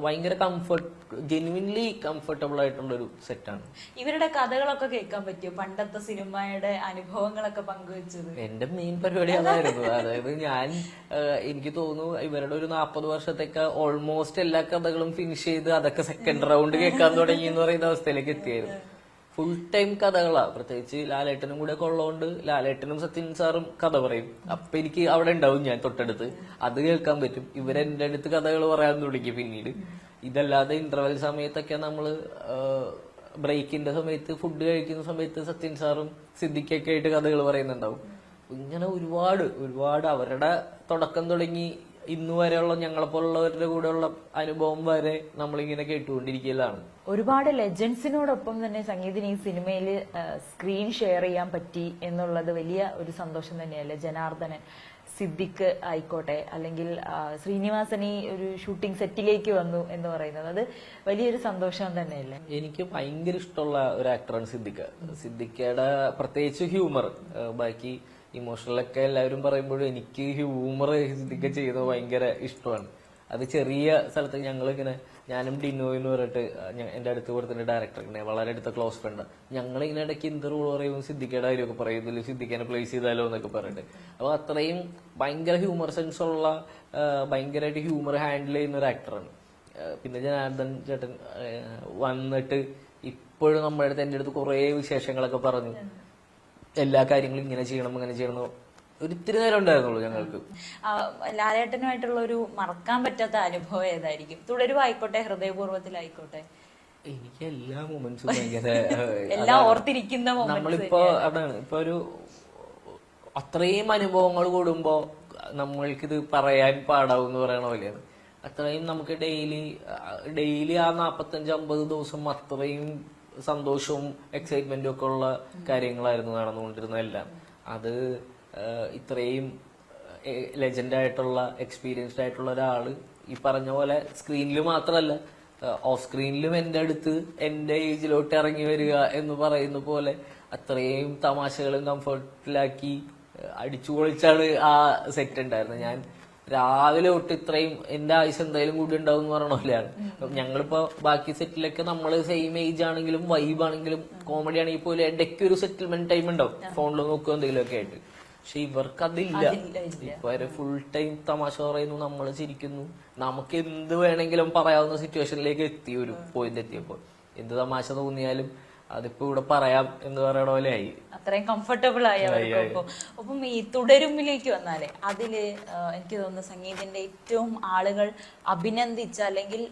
ഭയങ്കര കംഫർട്ട് ജെനുവിൻലി കംഫർട്ടബിൾ ആയിട്ടുള്ള ഒരു സെറ്റാണ് ഇവരുടെ കഥകളൊക്കെ കേൾക്കാൻ പറ്റിയോ? പണ്ടത്തെ സിനിമയുടെ അനുഭവങ്ങളൊക്കെ പങ്കുവെച്ചത്? എന്റെ മെയിൻ പരിപാടി അതായിരുന്നു. അതായത് ഞാൻ എനിക്ക് തോന്നുന്നു ഇവരുടെ ഒരു നാൽപ്പത് വർഷത്തേക്ക് ഓൾമോസ്റ്റ് എല്ലാ കഥകളും ഫിനിഷ് ചെയ്ത് അതൊക്കെ സെക്കൻഡ് റൗണ്ട് കേൾക്കാൻ തുടങ്ങി എന്ന് പറയുന്ന അവസ്ഥയിലേക്ക് എത്തിയായിരുന്നു. Full time കഥകളാ. പ്രത്യേകിച്ച് ലാലേട്ടനും കൂടെ കൊള്ളോണ്ട് ലാലേട്ടനും സത്യൻ സാറും കഥ പറയും. അപ്പൊ എനിക്ക് അവിടെ ഉണ്ടാവും ഞാൻ തൊട്ടടുത്ത്. അത് കേൾക്കാൻ പറ്റും. ഇവരെന്റെ അടുത്ത് കഥകൾ പറയാൻ തുടങ്ങി പിന്നീട്. ഇതല്ലാതെ ഇന്റർവെൽ സമയത്തൊക്കെ നമ്മൾ ബ്രേക്കിന്റെ സമയത്ത് ഫുഡ് കഴിക്കുന്ന സമയത്ത് സത്യൻ സാറും സിദ്ദിഖൊക്കെ ആയിട്ട് കഥകൾ പറയുന്നുണ്ടാവും. ഇങ്ങനെ ഒരുപാട് ഒരുപാട് അവരുടെ തുടക്കം തുടങ്ങി ഇന്ന് വരെയുള്ള ഞങ്ങളെപ്പോലുള്ളവരുടെ കൂടെയുള്ള അനുഭവം വരെ നമ്മളിങ്ങനെ കേട്ടുകൊണ്ടിരിക്കലാണ്. ഒരുപാട് ലെജൻസിനോടൊപ്പം തന്നെ സംഗീതിന് ഈ സിനിമയിൽ സ്ക്രീൻ ഷെയർ ചെയ്യാൻ പറ്റി എന്നുള്ളത് വലിയ ഒരു സന്തോഷം തന്നെയല്ലേ? ജനാർദ്ദനൻ സിദ്ദിഖ് ആയിക്കോട്ടെ അല്ലെങ്കിൽ ശ്രീനിവാസൻ ഈ ഒരു ഷൂട്ടിംഗ് സെറ്റിലേക്ക് വന്നു എന്ന് പറയുന്നത്. അത് വലിയൊരു സന്തോഷം തന്നെയല്ലേ? എനിക്ക് ഭയങ്കര ഇഷ്ടമുള്ള ഒരു ആക്ടറാണ് സിദ്ദിഖ്. സിദ്ദിഖയുടെ പ്രത്യേകിച്ച് ഹ്യൂമർ ബാക്കി ഇമോഷണലൊക്കെ എല്ലാവരും പറയുമ്പോഴും എനിക്ക് ഹ്യൂമർ ഇതൊക്കെ ചെയ്യുന്നത് ഭയങ്കര ഇഷ്ടമാണ്. അത് ചെറിയ സ്ഥലത്ത് ഞങ്ങൾ ഇങ്ങനെ ഞാനും ഡിനോ എന്ന് പറഞ്ഞിട്ട് എന്റെ അടുത്ത് കൊടുത്തിട്ട് ഡയറക്ടറിനെ വളരെ അടുത്ത ക്ലോസ് ഫ്രണ്ട് ഞങ്ങൾ ഇങ്ങനെ ഇടയ്ക്ക് എന്ത് റോൾ പറയും സിദ്ധിക്കേണ്ട കാര്യമൊക്കെ പറയും ഇതിൽ സിദ്ധിക്കാനെ പ്ലേസ് ചെയ്താലോ എന്നൊക്കെ പറഞ്ഞിട്ട്. അപ്പൊ അത്രയും ഭയങ്കര ഹ്യൂമർ സെൻസ് ഉള്ള ഭയങ്കരമായിട്ട് ഹ്യൂമർ ഹാൻഡിൽ ചെയ്യുന്ന ഒരു ആക്ടറാണ് പിന്നെ ജനാർദ്ദൻ ചേട്ടൻ വന്നിട്ട് ഇപ്പോഴും നമ്മുടെ അടുത്ത് എന്റെ അടുത്ത് കുറേ വിശേഷങ്ങളൊക്കെ പറഞ്ഞു. എല്ലാ കാര്യങ്ങളും ഇങ്ങനെ ചെയ്യണം ഇങ്ങനെ ചെയ്യണം ഒരിത്തിരി നേരം ഉണ്ടായിരുന്നുള്ളൂ ഞങ്ങൾക്ക്. ലാലേട്ടനുമായിട്ടുള്ള ഒരു മറക്കാൻ പറ്റാത്ത അനുഭവം ഏതായിരിക്കും? തുടരുവായിക്കോട്ടെ ഹൃദയപൂർവത്തിലായിക്കോട്ടെ. എനിക്ക് എല്ലാ മൊമെന്റ്സും ഭയങ്കര എല്ലാം ഓർത്തിരിക്കുന്ന നമ്മളിപ്പോ അതാണ് ഇപ്പൊ ഒരു അത്രയും അനുഭവങ്ങൾ കൂടുമ്പോ നമ്മൾക്കിത് പറയാൻ പാടാവും എന്ന് പറയണ പോലെയാണ്. അത്രയും നമുക്ക് ഡെയിലി ഡെയിലി ആ നാപ്പത്തഞ്ച് അമ്പത് ദിവസം അത്രയും സന്തോഷവും എക്സൈറ്റ്മെന്റും ഒക്കെ ഉള്ള കാര്യങ്ങളായിരുന്നു നടന്നുകൊണ്ടിരുന്ന എല്ലാം. അത് ഇത്രയും ലെജൻഡ് ആയിട്ടുള്ള എക്സ്പീരിയൻസ്ഡ് ആയിട്ടുള്ള ഒരാൾ ഈ പറഞ്ഞ പോലെ സ്ക്രീനിൽ മാത്രമല്ല ഓഫ് സ്ക്രീനിലും എന്റെ അടുത്ത് എന്റെ ഏജിലോട്ട് ഇറങ്ങി വരിക എന്ന് പറയുന്ന പോലെ അത്രയും തമാശകളും കംഫർട്ടിലാക്കി അടിച്ചു പൊളിച്ചാണ് ആ സെറ്റ് ഉണ്ടായിരുന്നത്. ഞാൻ രാവിലെ തൊട്ട് ഇത്രയും എന്റെ ആയുസ് എന്തായാലും കൂടി ഉണ്ടാവും എന്ന് പറഞ്ഞ പോലെയാണ് ഞങ്ങളിപ്പോ ബാക്കി സെറ്റിലൊക്കെ നമ്മൾ സെയിം ഏജ് ആണെങ്കിലും വൈബ് ആണെങ്കിലും കോമഡി ആണെങ്കിൽ പോലും ഇടയ്ക്ക് ഒരു സെറ്റിൽമെന്റ് ടൈം ഉണ്ടാവും. ഫോണിൽ നോക്കുക എന്തെങ്കിലും ഒക്കെ ആയിട്ട്. പക്ഷെ ഇവർക്ക് അതില്ല ഇപ്പൊ വരെ ഫുൾ ടൈം തമാശ പറയുന്നു നമ്മൾ ചിരിക്കുന്നു. നമുക്ക് എന്ത് വേണമെങ്കിലും പറയാവുന്ന സിറ്റുവേഷനിലേക്ക് എത്തി ഒരു പോയിന്റ് എത്തിയപ്പോൾ. എന്ത് തമാശ തോന്നിയാലും അതിപ്പോ ഇവിടെ പറയാം എന്ന് പറയണ പോലെ ആയി. അത്രയും കംഫർട്ടബിൾ ആയി അവർക്ക് ഒപ്പം അപ്പം ഈ തുടരുമ്പിലേക്ക് വന്നാലേ അതിൽ എനിക്ക് തോന്നുന്നു സംഗീതിന്റെ ഏറ്റവും ആളുകൾ അഭിനന്ദിച്ച അല്ലെങ്കിൽ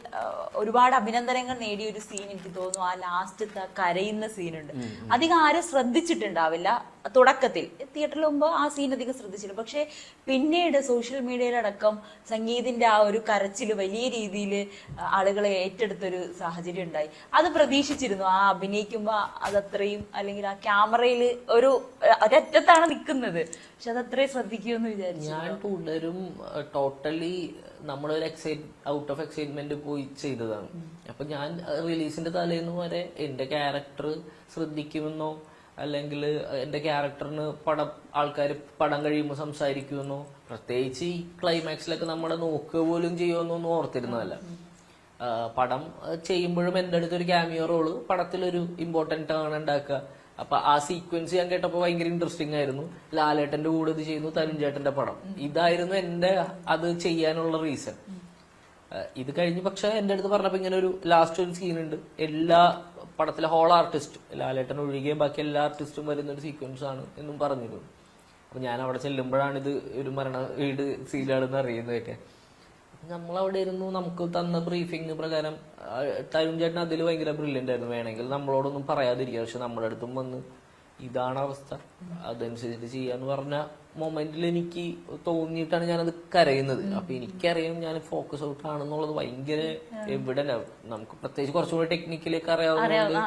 ഒരുപാട് അഭിനന്ദനങ്ങൾ നേടിയ ഒരു സീൻ എനിക്ക് തോന്നുന്നു. ആ ലാസ്റ്റത്തെ കരയുന്ന സീനുണ്ട് അധികം ആരും ശ്രദ്ധിച്ചിട്ടുണ്ടാവില്ല. തുടക്കത്തിൽ തിയേറ്ററിൽ മുമ്പ് ആ സീൻ അധികം ശ്രദ്ധിച്ചില്ല പക്ഷേ പിന്നീട് സോഷ്യൽ മീഡിയയിലടക്കം സംഗീതിന്റെ ആ ഒരു കരച്ചിൽ വലിയ രീതിയിൽ ആളുകളെ ഏറ്റെടുത്തൊരു സാഹചര്യം ഉണ്ടായി. അത് പ്രതീക്ഷിച്ചിരുന്നു. ആ അഭിനയിക്കുമ്പോ അതത്രയും അല്ലെങ്കിൽ ആ ക്യാമറയിൽ ഒരു ഒരറ്റത്താണ് നിൽക്കുന്നത്. പക്ഷെ അത് അത്രയും ശ്രദ്ധിക്കുമെന്ന് വിചാരിച്ചു ഞാൻ തുടരും ടോട്ടലി നമ്മളൊരു എക്സൈറ്റ് ഔട്ട് ഓഫ് എക്സൈറ്റ്മെന്റ് പോയി ചെയ്തതാണ്. അപ്പൊ ഞാൻ റിലീസിന്റെ തലേന്ന് വരെ എന്റെ ക്യാരക്ടർ ശ്രദ്ധിക്കുമെന്നോ അല്ലെങ്കിൽ എന്റെ ക്യാരക്ടറിന് പടം ആൾക്കാർ പടം കഴിയുമ്പോൾ സംസാരിക്കുമെന്നോ പ്രത്യേകിച്ച് ഈ ക്ലൈമാക്സിലൊക്കെ നമ്മളെ നോക്കുക പോലും ചെയ്യുമെന്നൊന്നും ഓർത്തിരുന്നതല്ല. പടം ചെയ്യുമ്പോഴും എന്റെ അടുത്തൊരു ക്യാമിയോ റോൾ പടത്തിലൊരു ഇമ്പോർട്ടന്റ് ആണ് ഉണ്ടാക്കുക. അപ്പൊ ആ സീക്വൻസ് ഞാൻ കേട്ടപ്പോൾ ഭയങ്കര ഇൻട്രസ്റ്റിംഗ് ആയിരുന്നു. ലാലേട്ടന്റെ കൂടെ ഇത് ചെയ്യുന്നു തരുൺ ചേട്ടന്റെ പടം. ഇതായിരുന്നു എന്റെ അത് ചെയ്യാനുള്ള റീസൺ ഇത് കഴിഞ്ഞ് പക്ഷെ എന്റെ അടുത്ത് പറഞ്ഞപ്പോ ഇങ്ങനെ ഒരു ലാസ്റ്റ് ഒരു സീൻ ഉണ്ട്. എല്ലാ പടത്തിലെ ഹോൾ ആർട്ടിസ്റ്റ് ലാലേട്ടൻ ഒഴികെ ബാക്കി എല്ലാ ആർട്ടിസ്റ്റും വരുന്ന ഒരു സീക്വൻസ് ആണ് എന്നും പറഞ്ഞിരുന്നു. അപ്പൊ ഞാൻ അവിടെ ചെല്ലുമ്പോഴാണ് ഇത് ഒരു മരണ വീട് സീലാണെന്ന് അറിയുന്നതൊക്കെ നമ്മളവിടെ ഇരുന്നു നമുക്ക് തന്ന ബ്രീഫിംഗ് പ്രകാരം തരുൺ ചേട്ടൻ അതിൽ ഭയങ്കര ബ്രില്യന്റ് ആയിരുന്നു. വേണമെങ്കിൽ നമ്മളോടൊന്നും പറയാതിരിക്കുക പക്ഷെ നമ്മുടെ അടുത്തും വന്ന് ഇതാണ് അവസ്ഥ. അതനുസരിച്ച് ചെയ്യാന്ന് പറഞ്ഞ മൊമെന്റിൽ എനിക്ക് തോന്നിയിട്ടാണ് ഞാനത് കരയുന്നത്. അപ്പൊ എനിക്കറിയാം ഞാൻ ഫോക്കസ് ഔട്ട് ആണെന്നുള്ളത് ഭയങ്കര എവിടെ നമുക്ക് പ്രത്യേകിച്ച് കുറച്ചും കൂടി ടെക്നിക്കലേക്ക് അറിയാവുന്നതുകൊണ്ട്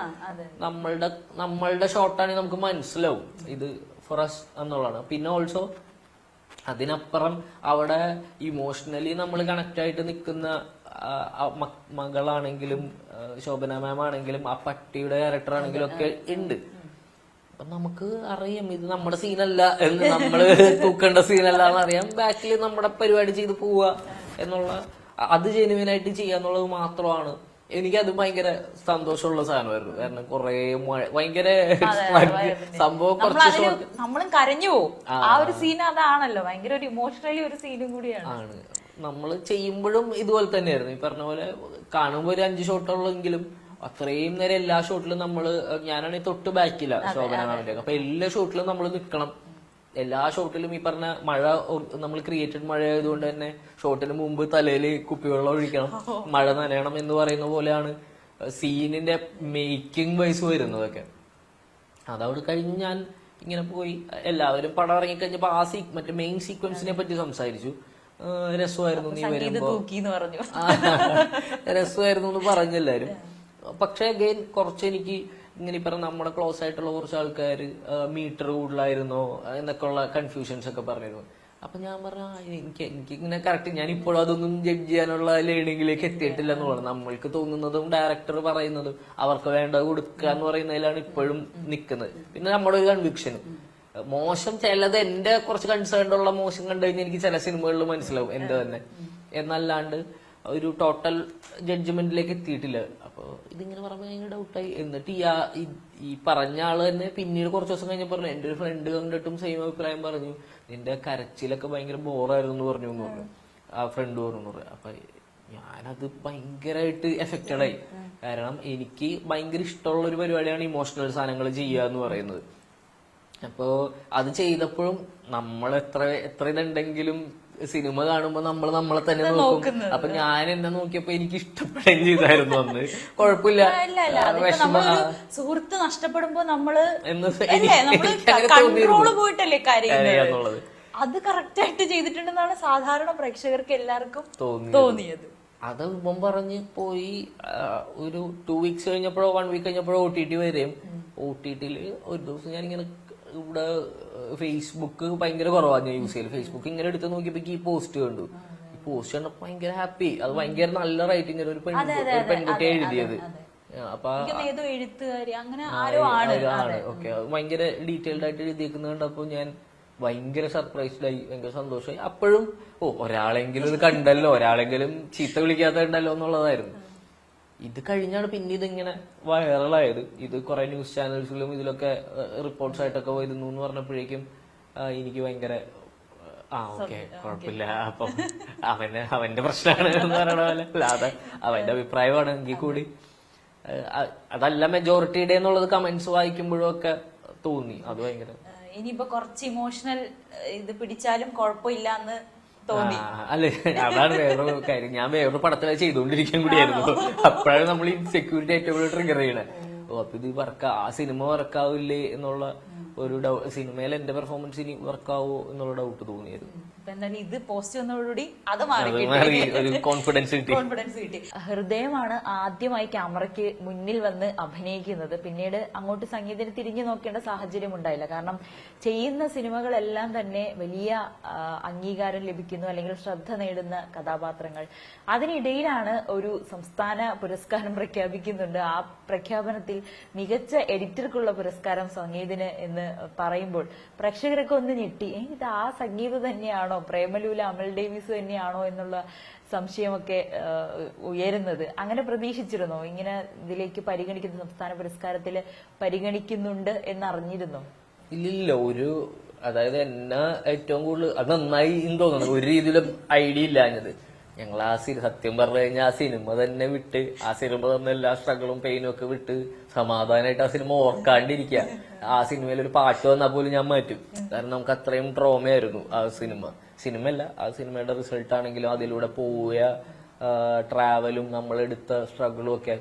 നമ്മളുടെ നമ്മളുടെ ഷോട്ടാണെങ്കിൽ നമുക്ക് മനസ്സിലാവും. ഇത് ഫോർ അസ് എന്നുള്ളതാണ്. പിന്നെ ഓൾസോ അതിനപ്പുറം അവിടെ ഇമോഷണലി നമ്മൾ കണക്ട് ആയിട്ട് നിൽക്കുന്ന മകളാണെങ്കിലും ശോഭന മാം ആണെങ്കിലും ആ പട്ടിയുടെ ക്യാരക്ടർ ആണെങ്കിലും ഒക്കെ ഉണ്ട്. അപ്പൊ നമുക്ക് അറിയാം ഇത് നമ്മുടെ സീനല്ല എന്ന് നമ്മൾ തൂക്കേണ്ട സീനല്ല എന്നറിയാം ബാക്കിൽ നമ്മുടെ പരിപാടി ചെയ്ത് പോവുക എന്നുള്ള അത് ജെനുവിനായിട്ട് ചെയ്യാന്നുള്ളത് മാത്രമാണ്. എനിക്കത് ഭയങ്കര സന്തോഷമുള്ള സാധനമായിരുന്നു. കാരണം കൊറേ മഴ- ഭയങ്കര സംഭവം കുറച്ച് നമ്മളും കരഞ്ഞു പോകും ആ. ഒരു സീൻ അതാണല്ലോ. ഭയങ്കര ഒരു ഇമോഷണലി ഒരു സീനും കൂടിയാണ്. നമ്മൾ ചെയ്യുമ്പോഴും ഇതുപോലെ തന്നെയായിരുന്നു. ഈ പറഞ്ഞ പോലെ കാണുമ്പോൾ ഒരു അഞ്ച് ഷോട്ടുള്ളെങ്കിലും അത്രയും നേരം എല്ലാ ഷോട്ടിലും നമ്മൾ ഞാനാണെങ്കിൽ തൊട്ട് ബാക്കില്ല ശോഭന മാമിന്റെ അപ്പൊ എല്ലാ ഷോട്ടിലും നമ്മൾ നിൽക്കണം എല്ലാ ഷോട്ടിലും ഈ പറഞ്ഞ മഴ നമ്മൾ ക്രിയേറ്റഡ് മഴ ആയതുകൊണ്ട് തന്നെ ഷോട്ടിന് മുമ്പ് തലയിൽ കുപ്പിവെള്ളം ഒഴിക്കണം. മഴ നനയണം എന്ന് പറയുന്ന പോലെയാണ് സീനിന്റെ മേക്കിംഗ് വൈസ് വരുന്നതൊക്കെ. അതവിടെ കഴിഞ്ഞ് ഞാൻ ഇങ്ങനെ പോയി എല്ലാവരും പടം ഇറങ്ങിക്കഴിഞ്ഞപ്പോ ആ സീ മറ്റേ മെയിൻ സീക്വൻസിനെ പറ്റി സംസാരിച്ചു. രസമായിരുന്നു നീ വരുമ്പോ. രസമായിരുന്നു എന്ന് പറഞ്ഞു എല്ലാരും. പക്ഷെ അഗൈൻ കുറച്ച് എനിക്ക് ഇങ്ങനെ ഇപ്പം നമ്മുടെ ക്ലോസ് ആയിട്ടുള്ള കുറച്ച് ആൾക്കാർ മീറ്റർ കൂടുതലായിരുന്നോ എന്നൊക്കെയുള്ള കൺഫ്യൂഷൻസ് ഒക്കെ പറഞ്ഞിരുന്നു. അപ്പൊ ഞാൻ പറഞ്ഞു "ആ, എനിക്ക് എനിക്ക് ഇങ്ങനെ കറക്റ്റ് ഞാൻ ഇപ്പോഴും അതൊന്നും ജഡ്ജ് ചെയ്യാനുള്ള ലേണിംഗിലേക്ക് എത്തിയിട്ടില്ല എന്ന് പറഞ്ഞു. നമ്മൾക്ക് തോന്നുന്നതും ഡയറക്ടർ പറയുന്നതും അവർക്ക് വേണ്ട കൊടുക്കുക എന്ന് പറയുന്നതിലാണ് ഇപ്പോഴും നിൽക്കുന്നത് പിന്നെ നമ്മുടെ ഒരു കൺവിക്ഷനും മോശം ചിലത് എന്റെ കുറച്ച് കൺസേൺ ഉള്ള മോശം കണ്ടു കഴിഞ്ഞാൽ എനിക്ക് ചില സിനിമകളിൽ മനസ്സിലാവും എന്റെ തന്നെ. എന്നല്ലാണ്ട് ഒരു ടോട്ടൽ ജഡ്ജ്മെന്റിലേക്ക് എത്തിയിട്ടില്ല. അപ്പൊ ഇതിങ്ങനെ പറയുമ്പോൾ ഭയങ്കര ഡൗട്ടായി എന്നിട്ട് ഈ പറഞ്ഞ ആൾ തന്നെ പിന്നീട് കുറച്ച് ദിവസം കഴിഞ്ഞ പറഞ്ഞു എന്റെ ഒരു ഫ്രണ്ട് കണ്ടിട്ടും സെയിം അഭിപ്രായം പറഞ്ഞു. നിന്റെ കരച്ചിലൊക്കെ ഭയങ്കര ബോറായിരുന്നു എന്ന് പറഞ്ഞു എന്ന് പറഞ്ഞു. ആ ഫ്രണ്ട് പറഞ്ഞു പറഞ്ഞു. അപ്പൊ ഞാനത് ഭയങ്കരമായിട്ട് എഫക്റ്റഡ് ആയി. കാരണം എനിക്ക് ഭയങ്കര ഇഷ്ടമുള്ള ഒരു പരിപാടിയാണ് ഇമോഷണൽ സാധനങ്ങൾ ചെയ്യുക എന്ന് പറയുന്നത്. അപ്പോ അത് ചെയ്തപ്പോഴും നമ്മൾ എത്ര എത്ര ഇതുണ്ടെങ്കിലും സിനിമ കാണുമ്പോ നമ്മൾ നമ്മളെ തന്നെ നോക്കും. അപ്പൊ ഞാൻ എന്നെ നോക്കിയപ്പോ എനിക്ക് ഇഷ്ടപ്പെടുകയും ചെയ്തായിരുന്നു അന്ന്. കുഴപ്പമില്ല. നമ്മളൊരു സുഹൃത്ത് നഷ്ടപ്പെടുമ്പോ നമ്മൾ പോയിട്ടല്ലേ കാര്യം അത് കറക്റ്റ് ആയിട്ട് ചെയ്തിട്ടുണ്ടെന്നാണ് സാധാരണ പ്രേക്ഷകർക്ക് എല്ലാവർക്കും തോന്നി തോന്നിയത്. അത് ഇപ്പം പറഞ്ഞ് പോയി ഒരു ടു വീക്സ് കഴിഞ്ഞപ്പോഴോ വൺ വീക്ക് കഴിഞ്ഞപ്പോഴോ ഒ ടി ടി വരെയും. ഒ ടി ടിയിൽ ഒരു ദിവസം ഞാനിങ്ങനെ ഇവിടെ ഫേസ്ബുക്ക് ഭയങ്കര കുറവാണ് ഞാൻ യൂസ് ചെയ്യൽ. ഫേസ്ബുക്ക് ഇങ്ങനെ എടുത്ത് നോക്കിയപ്പോ ഈ പോസ്റ്റ് കണ്ടു. ഈ പോസ്റ്റ് കണ്ടപ്പോ ഭയങ്കര ഹാപ്പി അത് ഭയങ്കര നല്ല റൈറ്റിംഗ് ഒരു പെൺകുട്ടി എഴുതിയത്. അപ്പൊ എഴുത്തുകാരി അങ്ങനെ ആരോ ആണ്. ഓക്കെ ഭയങ്കര ഡീറ്റെയിൽഡ് ആയിട്ട് എഴുതിയേക്കുന്നത് കണ്ടപ്പോ ഞാൻ ഭയങ്കര സർപ്രൈസ്ഡ് ആയി. ഭയങ്കര സന്തോഷമായി അപ്പോഴും ഓ ഒരാളെങ്കിലും ഇത് കണ്ടല്ലോ. ഒരാളെങ്കിലും ചീത്ത വിളിക്കാത്ത കണ്ടല്ലോ എന്നുള്ളതായിരുന്നു. ഇത് കഴിഞ്ഞാണ് പിന്നെ ഇതിങ്ങനെ വൈറലായത്. ഇത് കുറെ ന്യൂസ് ചാനൽസിലും ഇതിലൊക്കെ റിപ്പോർട്ട്സ് ആയിട്ടൊക്കെ വരുന്നു എന്ന് പറഞ്ഞപ്പോഴേക്കും എനിക്ക് ഭയങ്കര ആ ഓക്കെ കുഴപ്പമില്ല. അപ്പം അവന് അവന്റെ പ്രശ്നമാണ് എന്ന് പറയണ പോലെ. അല്ലാതെ അവന്റെ അഭിപ്രായമാണ് എങ്കിൽ കൂടി. അതല്ല മെജോറിറ്റിയുടെ എന്നുള്ളത് കമന്റ്സ് വായിക്കുമ്പോഴും ഒക്കെ തോന്നി. അത് ഭയങ്കര ഇനിയിപ്പോ കുറച്ച് ഇമോഷണൽ ഇത് പിടിച്ചാലും കുഴപ്പമില്ല എന്ന് തോന്നി. അല്ല? അതാണ് വേറൊരു കാര്യം. ഞാൻ വേറൊരു പടത്തിലെ ചെയ്തുകൊണ്ടിരിക്കാൻ കൂടിയായിരുന്നു. അപ്പോഴാണ് നമ്മൾ ഈ സെക്യൂരിറ്റി ഏറ്റവും കൂടുതൽ ട്രിഗർ ചെയ്യണേ. ഓ അപ്പൊ ഇത് വർക്ക് ആ സിനിമ വർക്കാവില്ലേ എന്നുള്ള ഒരു ഡൗ സിനിമയിൽ എന്റെ പെർഫോമൻസ് ഇനി വർക്കാവോ എന്നുള്ള ഡൗട്ട് തോന്നിയായിരുന്നു ഇപ്പൊ എന്തായാലും ഇത് പോസ്റ്റ് വന്നതോടുകൂടി അത് മാറി കോൺഫിഡൻസ് കിട്ടി. കോൺഫിഡൻസ് കിട്ടി. ഹൃദയമാണ് ആദ്യമായി ക്യാമറയ്ക്ക് മുന്നിൽ വന്ന് അഭിനയിക്കുന്നത്. പിന്നീട് അങ്ങോട്ട് സംഗീതത്തിന് തിരിഞ്ഞു നോക്കേണ്ട സാഹചര്യം ഉണ്ടായില്ല. കാരണം ചെയ്യുന്ന സിനിമകളെല്ലാം തന്നെ വലിയ അംഗീകാരം ലഭിക്കുന്നു അല്ലെങ്കിൽ ശ്രദ്ധ നേടുന്ന കഥാപാത്രങ്ങൾ. അതിനിടയിലാണ് ഒരു സംസ്ഥാന പുരസ്കാരം പ്രഖ്യാപിക്കുന്നുണ്ട്. ആ പ്രഖ്യാപനത്തിൽ മികച്ച എഡിറ്റർക്കുള്ള പുരസ്കാരം സംഗീതിന് എന്ന് പറയുമ്പോൾ പ്രേക്ഷകരൊക്കെ ഒന്ന് ഞെട്ടി. ഇത് ആ സംഗീതം തന്നെയാണോ? പ്രേമലൂല അമൽ ഡേവിസ് തന്നെയാണോ എന്നുള്ള സംശയമൊക്കെ ഉയരുന്നത്. അങ്ങനെ പ്രതീക്ഷിച്ചിരുന്നോ? ഇങ്ങനെ ഇതിലേക്ക് പരിഗണിക്കുന്ന സംസ്ഥാന പുരസ്കാരത്തിൽ പരിഗണിക്കുന്നുണ്ട് എന്നറിഞ്ഞിരുന്നോ? ഇല്ലില്ല ഒരു അതായത് എന്നെ ഏറ്റവും കൂടുതൽ അത് നന്നായി എന്ന് തോന്നുന്നു. ഒരു രീതിയിലും ഐഡിയ ഇല്ലാഞ്ഞത് ഞങ്ങൾ ആ സിനിമ സത്യം പറഞ്ഞു കഴിഞ്ഞാൽ ആ സിനിമ തന്നെ വിട്ട് ആ സിനിമ തന്ന എല്ലാ സ്ട്രഗിളും പെയിനും ഒക്കെ വിട്ട് സമാധാനമായിട്ട് ആ സിനിമ ഓർക്കാണ്ടിരിക്കുക ആ സിനിമയിൽ ഒരു പാട്ട് വന്നാൽ പോലും ഞാൻ മാറ്റും. കാരണം നമുക്ക് അത്രയും ട്രോമയായിരുന്നു ആ സിനിമ. സിനിമയല്ല. ആ സിനിമയുടെ റിസൾട്ട് ആണെങ്കിലും അതിലൂടെ പോയ ട്രാവലും നമ്മളെടുത്ത സ്ട്രഗിളും ഒക്കെ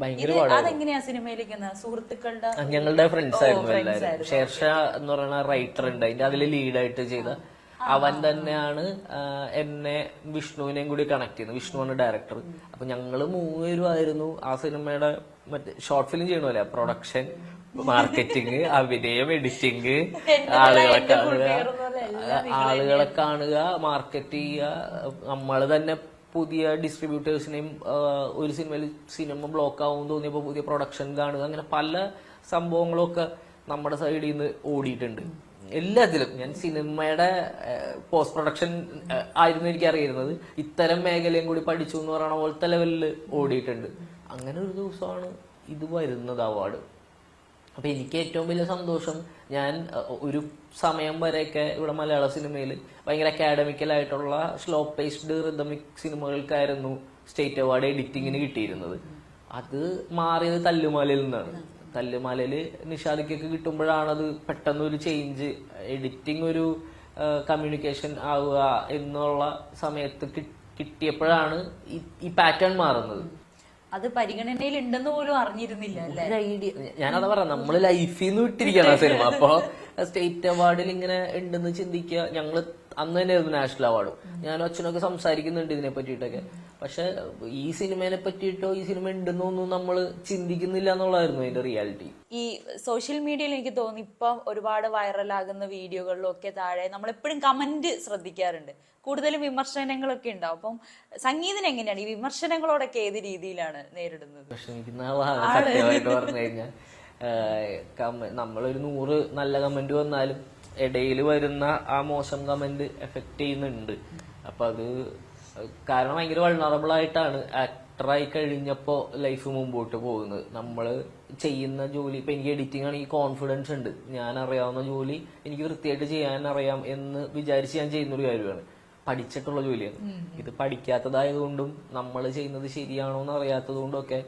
ഭയങ്കര അതെങ്ങനെയാ സിനിമയിലേക്ക്? സുഹൃത്തുക്കളുടെ ഞങ്ങളുടെ ഫ്രണ്ട്സ് ആയിരുന്നു എല്ലാവരും ഷേർഷ എന്ന് പറയുന്ന റൈറ്റർ ഉണ്ട്. അതിന്റെ അതിൽ ലീഡായിട്ട് ചെയ്ത അവൻ തന്നെയാണ് എന്നെ വിഷ്ണുവിനെയും കൂടി കണക്ട് ചെയ്യുന്നത്. ആണ് ഡയറക്ടർ അപ്പൊ ഞങ്ങൾ മൂന്നുപേരും ആയിരുന്നു ആ സിനിമയുടെ മറ്റേ ഷോർട്ട് ഫിലിം ചെയ്യണമല്ലേ പ്രൊഡക്ഷൻ മാർക്കറ്റിംഗ് അഭിനയം എഡിറ്റിംഗ് ആളുകളെ കാണുക ആളുകളെ കാണുക മാർക്കറ്റ് ചെയ്യുക. നമ്മൾ തന്നെ പുതിയ ഡിസ്ട്രിബ്യൂട്ടേഴ്സിനെയും ഒരു സിനിമയിൽ സിനിമ ബ്ലോക്ക് ആവും തോന്നിയപ്പോൾ പുതിയ പ്രൊഡക്ഷൻ കാണുക. അങ്ങനെ പല സംഭവങ്ങളൊക്കെ നമ്മുടെ സൈഡിൽ നിന്ന് ഓടിയിട്ടുണ്ട്. എല്ലാത്തിലും. ഞാൻ സിനിമയുടെ പോസ്റ്റ് പ്രൊഡക്ഷൻ ആയിരുന്നു എനിക്ക് അറിയുന്നത്. ഇത്തരം മേഖലയും കൂടി പഠിച്ചു എന്ന് പറയണ പോലത്തെ ലെവലിൽ ഓടിയിട്ടുണ്ട്. അങ്ങനെ ഒരു ദിവസമാണ് ഇത് വരുന്നത് അവാർഡ് അപ്പൊ എനിക്ക് ഏറ്റവും വലിയ സന്തോഷം ഞാൻ ഒരു സമയം വരെയൊക്കെ ഇവിടെ മലയാള സിനിമയിൽ ഭയങ്കര അക്കാഡമിക്കൽ ആയിട്ടുള്ള സ്ലോ പേസ്ഡ് റിതമിക് സിനിമകൾക്കായിരുന്നു സ്റ്റേറ്റ് അവാർഡ് എഡിറ്റിങ്ങിന് കിട്ടിയിരുന്നത്. അത് മാറിയത് തല്ലുമാലയിൽ നിന്നാണ്. തല്ലുമാലയിൽ നിഷാദിക്കൊക്കെ കിട്ടുമ്പോഴാണ് അത് പെട്ടെന്ന് ഒരു ചേഞ്ച് എഡിറ്റിംഗ് ഒരു കമ്മ്യൂണിക്കേഷൻ ആവുക എന്നുള്ള സമയത്ത് കിട്ടിയപ്പോഴാണ് ഈ പാറ്റേൺ മാറുന്നത്. അത് പരിഗണനയിൽ ഉണ്ടെന്ന് പോലും അറിഞ്ഞിരുന്നില്ല അല്ലേ? ഐഡിയ. ഞാനതാ പറയാം നമ്മൾ ലൈഫിൽ നിന്ന് വിട്ടിരിക്കണം ആ സിനിമ. അപ്പൊ സ്റ്റേറ്റ് അവാർഡിൽ ഇങ്ങനെ ഉണ്ടെന്ന് ചിന്തിക്കുക. ഞങ്ങൾ അന്ന് തന്നെയായിരുന്നു നാഷണൽ അവാർഡ്. ഞാനും അച്ഛനൊക്കെ സംസാരിക്കുന്നുണ്ട് ഇതിനെ പറ്റിയിട്ടൊക്കെ. പക്ഷെ ഈ സിനിമയെ പറ്റിയിട്ടോ ഈ സിനിമ ഉണ്ടെന്നോ ഒന്നും നമ്മൾ ചിന്തിക്കുന്നില്ല എന്നുള്ളതായിരുന്നു അതിന്റെ റിയാലിറ്റി. ഈ സോഷ്യൽ മീഡിയയിൽ എനിക്ക് തോന്നി ഇപ്പം ഒരുപാട് വൈറലാകുന്ന വീഡിയോകളിലും ഒക്കെ താഴെ നമ്മൾ എപ്പോഴും കമന്റ് ശ്രദ്ധിക്കാറുണ്ട്. കൂടുതലും വിമർശനങ്ങളൊക്കെ ഉണ്ടാവും. അപ്പം സംഗീതം എങ്ങനെയാണ്? ഈ വിമർശനങ്ങളോടൊക്കെ ഏത് രീതിയിലാണ് നേരിടുന്നത്? വിഷമിക്കുന്ന ആളാണ് സത്യമായിട്ട് പറഞ്ഞു കഴിഞ്ഞാൽ നമ്മളൊരു നൂറ് നല്ല കമന്റ് വന്നാലും ഇടയിൽ വരുന്ന ആ മോശം കമന്റ് എഫക്ട് ചെയ്യുന്നുണ്ട്. അപ്പൊ അത് കാരണം ഭയങ്കര വൾണറബിൾ ആയിട്ടാണ്. ആക്ടറായി കഴിഞ്ഞപ്പോ ലൈഫ് മുമ്പോട്ട് പോകുന്നത്. നമ്മൾ ചെയ്യുന്ന ജോലി ഇപ്പൊ എനിക്ക് എഡിറ്റിംഗ് ആണെങ്കിൽ കോൺഫിഡൻസ് ഉണ്ട്. ഞാൻ അറിയാവുന്ന ജോലി എനിക്ക് വൃത്തിയായിട്ട് ചെയ്യാൻ അറിയാം എന്ന് വിചാരിച്ച് ഞാൻ ചെയ്യുന്ന ഒരു കാര്യമാണ്. പഠിച്ചിട്ടുള്ള ജോലിയാണ്. ഇത് പഠിക്കാത്തതായതുകൊണ്ടും നമ്മൾ ചെയ്യുന്നത് ശരിയാണോ എന്ന് അറിയാത്തത് കൊണ്ടൊക്കെ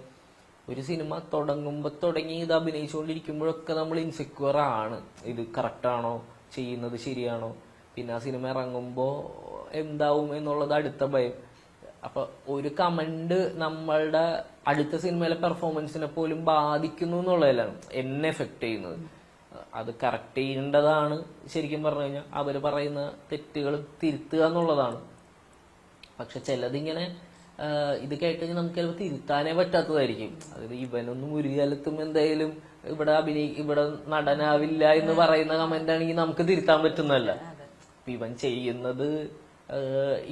ഒരു സിനിമ തുടങ്ങുമ്പോൾ തുടങ്ങി ഇത് അഭിനയിച്ചുകൊണ്ടിരിക്കുമ്പോഴൊക്കെ നമ്മൾ ഇൻസെക്യൂർ ആണ്. ഇത് കറക്റ്റ് ആണോ? ചെയ്യുന്നത് ശരിയാണോ? പിന്നെ ആ സിനിമ ഇറങ്ങുമ്പോൾ എന്താവും എന്നുള്ളത് അടുത്ത ഭയം. അപ്പൊ ഒരു കമന്റ് നമ്മളുടെ അടുത്ത സിനിമയിലെ പെർഫോമൻസിനെ പോലും ബാധിക്കുന്നു എന്നുള്ളതിലാണ് എന്നെ എഫക്ട് ചെയ്യുന്നത്. അത് കറക്റ്റ് ചെയ്യേണ്ടതാണ് ശരിക്കും പറഞ്ഞു കഴിഞ്ഞാൽ അവർ പറയുന്ന തെറ്റുകൾ തിരുത്തുക എന്നുള്ളതാണ്. പക്ഷെ ചിലതിങ്ങനെ ഇത് കേട്ട് നമുക്ക് ചിലപ്പോൾ തിരുത്താനേ പറ്റാത്തതായിരിക്കും. അതായത് ഇവനൊന്നും ഒരു കാലത്തും എന്തായാലും ഇവിടെ അഭിനയി ഇവിടെ നടനാവില്ല എന്ന് പറയുന്ന കമന്റ് ആണെങ്കിൽ നമുക്ക് തിരുത്താൻ പറ്റുന്നതല്ല. ഇവൻ ചെയ്യുന്നത്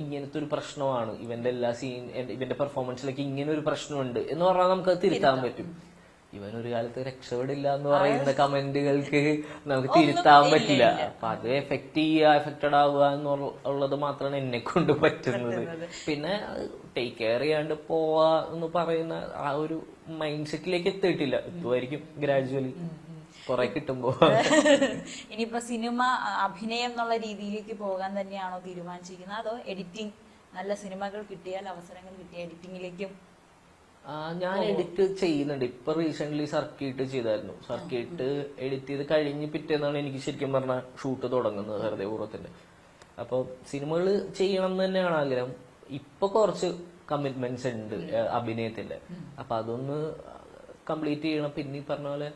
ഇങ്ങനത്തെ ഒരു പ്രശ്നമാണ്. ഇവന്റെ എല്ലാ സീൻ ഇവന്റെ പെർഫോമൻസിലേക്ക് ഇങ്ങനെ ഒരു പ്രശ്നമുണ്ട് എന്ന് പറഞ്ഞാൽ നമുക്ക് അത് തിരുത്താൻ പറ്റും. ഇവൻ ഒരു കാലത്ത് രക്ഷപ്പെടില്ല എന്ന് പറയുന്ന കമന്റുകൾക്ക് നമുക്ക് തിരുത്താൻ പറ്റില്ല. അപ്പൊ അത് എഫക്ട് ചെയ്യുക എഫക്റ്റഡ് ആവുക എന്നുള്ളത് മാത്രമാണ് എന്നെ കൊണ്ട് പറ്റുന്നത്. പിന്നെ ടേക്ക് കെയർ ചെയ്യാണ്ട് പോവാ എന്ന് പറയുന്ന ആ ഒരു മൈൻഡ് സെറ്റിലേക്ക് എത്തിയിട്ടില്ല. എത്തുമായിരിക്കും ഗ്രാജുവലി കുറെ കിട്ടുമ്പോ. ഇനിയിപ്പോ സിനിമ അഭിനയം എന്നുള്ള രീതിയിലേക്ക് പോകാൻ തന്നെയാണോ തീരുമാനിച്ചിരിക്കുന്നത്? അതോ എഡിറ്റിംഗ് നല്ല സിനിമകൾ കിട്ടിയാൽ അവസരങ്ങൾ കിട്ടിയ എഡിറ്റിംഗിലേക്കും ഞാൻ എഡിറ്റ് ചെയ്യുന്നുണ്ട്. ഇപ്പൊ റീസെന്റ് സർക്കിട്ട് ചെയ്തായിരുന്നു. സർക്കിട്ട് എഡിറ്റ് ചെയ്ത് കഴിഞ്ഞ് പിറ്റേന്നാണ് എനിക്ക് ശരിക്കും പറഞ്ഞ ഷൂട്ട് തുടങ്ങുന്നത് ഹൃദയപൂർവത്തിന്റെ. അപ്പൊ സിനിമകൾ ചെയ്യണം എന്ന് തന്നെയാണ് ആഗ്രഹം. ഇപ്പൊ കുറച്ച് കമ്മിറ്റ്മെന്റ്സ് ഉണ്ട് അഭിനയത്തിന്റെ. അപ്പൊ അതൊന്ന് കംപ്ലീറ്റ് ചെയ്യണം. പിന്നെ ഈ പറഞ്ഞ പോലെ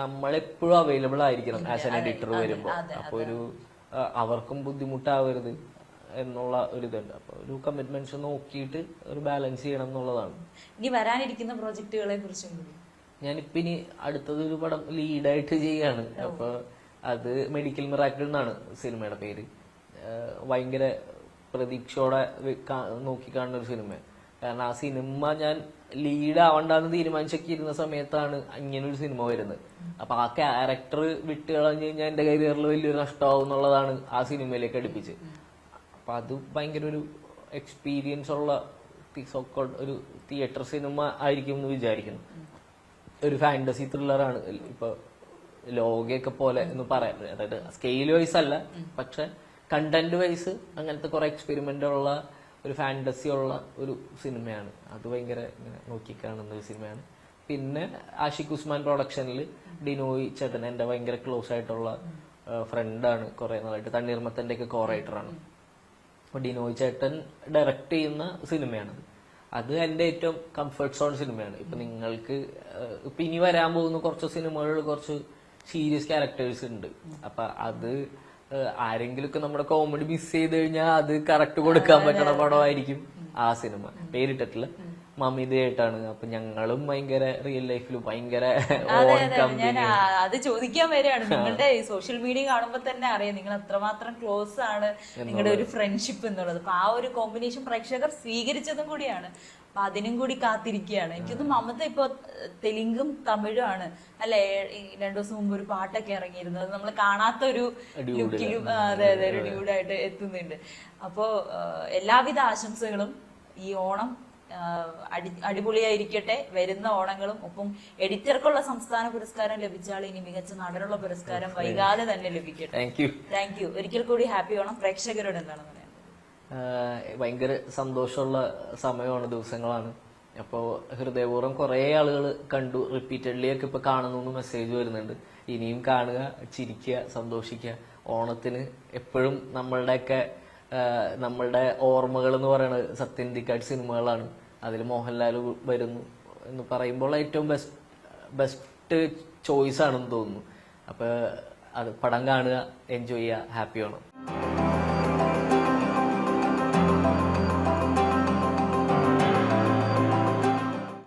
നമ്മളെപ്പോഴും അവൈലബിൾ ആയിരിക്കണം ആസ് എൻ എഡിറ്റർ വരുമ്പോൾ അപ്പോൾ ഒരു അവർക്കും ബുദ്ധിമുട്ടാവരുത് എന്നുള്ള ഒരു ഇതുണ്ട്. അപ്പോൾ ഒരു കമ്മിറ്റ്മെന്റ്സ് നോക്കിയിട്ട് ഒരു ബാലൻസ് ചെയ്യണം എന്നുള്ളതാണ്. ഇനി വരാനിരിക്കുന്ന പ്രോജക്റ്റുകളെ കുറിച്ചും കൂടി. ഞാനിപ്പോ ഇനി അടുത്തതൊരു പടം ലീഡായിട്ട് ചെയ്യാണ്. അപ്പോൾ അത് മെഡിക്കൽ മിറാക്കിൾ എന്നാണ് സിനിമയുടെ പേര്. ഭയങ്കര പ്രതീക്ഷയോടെ നോക്കിക്കാണുന്ന ഒരു സിനിമ കാരണം ആ സിനിമ ഞാൻ ലീഡ് ആവണ്ടെന്ന് തീരുമാനിച്ചൊക്കെ ഇരുന്ന സമയത്താണ് ഇങ്ങനെ ഒരു സിനിമ വരുന്നത്. അപ്പൊ ആ ക്യാരക്ടർ വിട്ട് കളഞ്ഞു കഴിഞ്ഞാൽ എന്റെ കരിയറിൽ വലിയൊരു നഷ്ടമാവും എന്നുള്ളതാണ് ആ സിനിമയിലേക്ക് അടുപ്പിച്ച് അപ്പൊ അത് ഭയങ്കര ഒരു എക്സ്പീരിയൻസ് ഉള്ള ഒരു തിയേറ്റർ സിനിമ ആയിരിക്കും എന്ന് വിചാരിക്കുന്നു. ഒരു ഫാന്റസി ത്രില്ലറാണ് ഇപ്പൊ ലോകയൊക്കെ പോലെ എന്ന് പറയാം. അതായത് സ്കെയിൽ വൈസ് അല്ല പക്ഷെ കണ്ടന്റ് വൈസ് അങ്ങനത്തെ കുറെ എക്സ്പെരിമെന്റ് ഉള്ള ഒരു ഫാന്റസി ഉള്ള ഒരു സിനിമയാണ്. അത് ഭയങ്കര ഇങ്ങനെ നോക്കിക്കാണുന്ന ഒരു സിനിമയാണ്. പിന്നെ ആഷിഖ് ഉസ്മാൻ പ്രൊഡക്ഷനിൽ ഡിനോയ് ചേട്ടൻ എന്റെ ഭയങ്കര ക്ലോസ് ആയിട്ടുള്ള ഫ്രണ്ടാണ് കുറേ നാളായിട്ട്. തണ്ണീർമത്തന്റെ ഒക്കെ കോറൈറ്ററാണ് റൈറ്ററാണ് അപ്പോൾ ഡിനോയ് ചേട്ടൻ ഡയറക്റ്റ് ചെയ്യുന്ന സിനിമയാണ് അത് എന്റെ ഏറ്റവും കംഫർട്ട് സോൺ സിനിമയാണ്. ഇപ്പം നിങ്ങൾക്ക് ഇപ്പം ഇനി വരാൻ പോകുന്ന കുറച്ച് സിനിമകളിൽ കുറച്ച് സീരിയസ് ക്യാരക്ടേഴ്സ് ഉണ്ട്. അപ്പം അത് ആരെങ്കിലുമൊക്കെ നമ്മുടെ കോമഡി മിസ് ചെയ്ത് കഴിഞ്ഞാൽ അത് കറക്റ്റ് കൊടുക്കാൻ പറ്റണ പടമായിരിക്കും ആ സിനിമ പേരിട്ടിട്ടില്ല. മമിതയായിട്ടാണ് അപ്പൊ ഞങ്ങളും ഭയങ്കര റിയൽ ലൈഫിൽ ഭയങ്കര ഞാൻ അത് ചോദിക്കാൻ വരെയാണ് നിങ്ങളുടെ സോഷ്യൽ മീഡിയ കാണുമ്പോൾ തന്നെ അറിയാം നിങ്ങൾ അത്രമാത്രം ക്ലോസ് ആണ് നിങ്ങളുടെ ഒരു ഫ്രണ്ട്ഷിപ്പ് എന്നുള്ളത്. അപ്പൊ ആ ഒരു കോമ്പിനേഷൻ പ്രേക്ഷകർ സ്വീകരിച്ചതും കൂടിയാണ്. അപ്പൊ അതിനും കൂടി കാത്തിരിക്കുകയാണ്. എനിക്കൊന്നും മമത ഇപ്പൊ തെലുങ്കും തമിഴും ആണ് അല്ലെ രണ്ടു ദിവസം മുമ്പ് ഒരു പാട്ടൊക്കെ ഇറങ്ങിയിരുന്നത് നമ്മൾ കാണാത്ത ഒരു ലുക്കിലും അതെ അതെ ഒരു ഡ്യൂഡായിട്ട് എത്തുന്നുണ്ട്. അപ്പോ എല്ലാവിധ ആശംസകളും ഈ ഓണം അടി അടിപൊളിയായിരിക്കട്ടെ. വരുന്ന ഓണങ്ങളും ഒപ്പം എഡിറ്റർക്കുള്ള സംസ്ഥാന പുരസ്കാരം ലഭിച്ചാൽ ഇനി മികച്ച നടനുള്ള പുരസ്കാരം വൈകാതെ തന്നെ ലഭിക്കട്ടെ. താങ്ക് യു ഒരിക്കൽ കൂടി ഹാപ്പി ഓണം. പ്രേക്ഷകരോട് എന്താണ് ഭയങ്കര സന്തോഷമുള്ള സമയമാണ് ദിവസങ്ങളാണ്. അപ്പോൾ ഹൃദയപൂർവം കുറേ ആളുകൾ കണ്ടു റിപ്പീറ്റഡ്ലി ഒക്കെ ഇപ്പോൾ കാണുന്നു എന്ന് മെസ്സേജ് വരുന്നുണ്ട്. ഇനിയും കാണുക ചിരിക്കുക സന്തോഷിക്കുക. ഓണത്തിന് എപ്പോഴും നമ്മളുടെയൊക്കെ നമ്മളുടെ ഓർമ്മകൾ എന്ന് പറയുന്നത് സത്യന്തിക്കാട്ട് സിനിമകളാണ്. അതിൽ മോഹൻലാൽ വരുന്നു എന്ന് പറയുമ്പോൾ ഏറ്റവും ബെസ്റ്റ് ബെസ്റ്റ് ചോയ്സ് ആണെന്ന് തോന്നുന്നു. അപ്പോൾ അത് പടം കാണുക എൻജോയ് ചെയ്യുക ഹാപ്പി ഓണം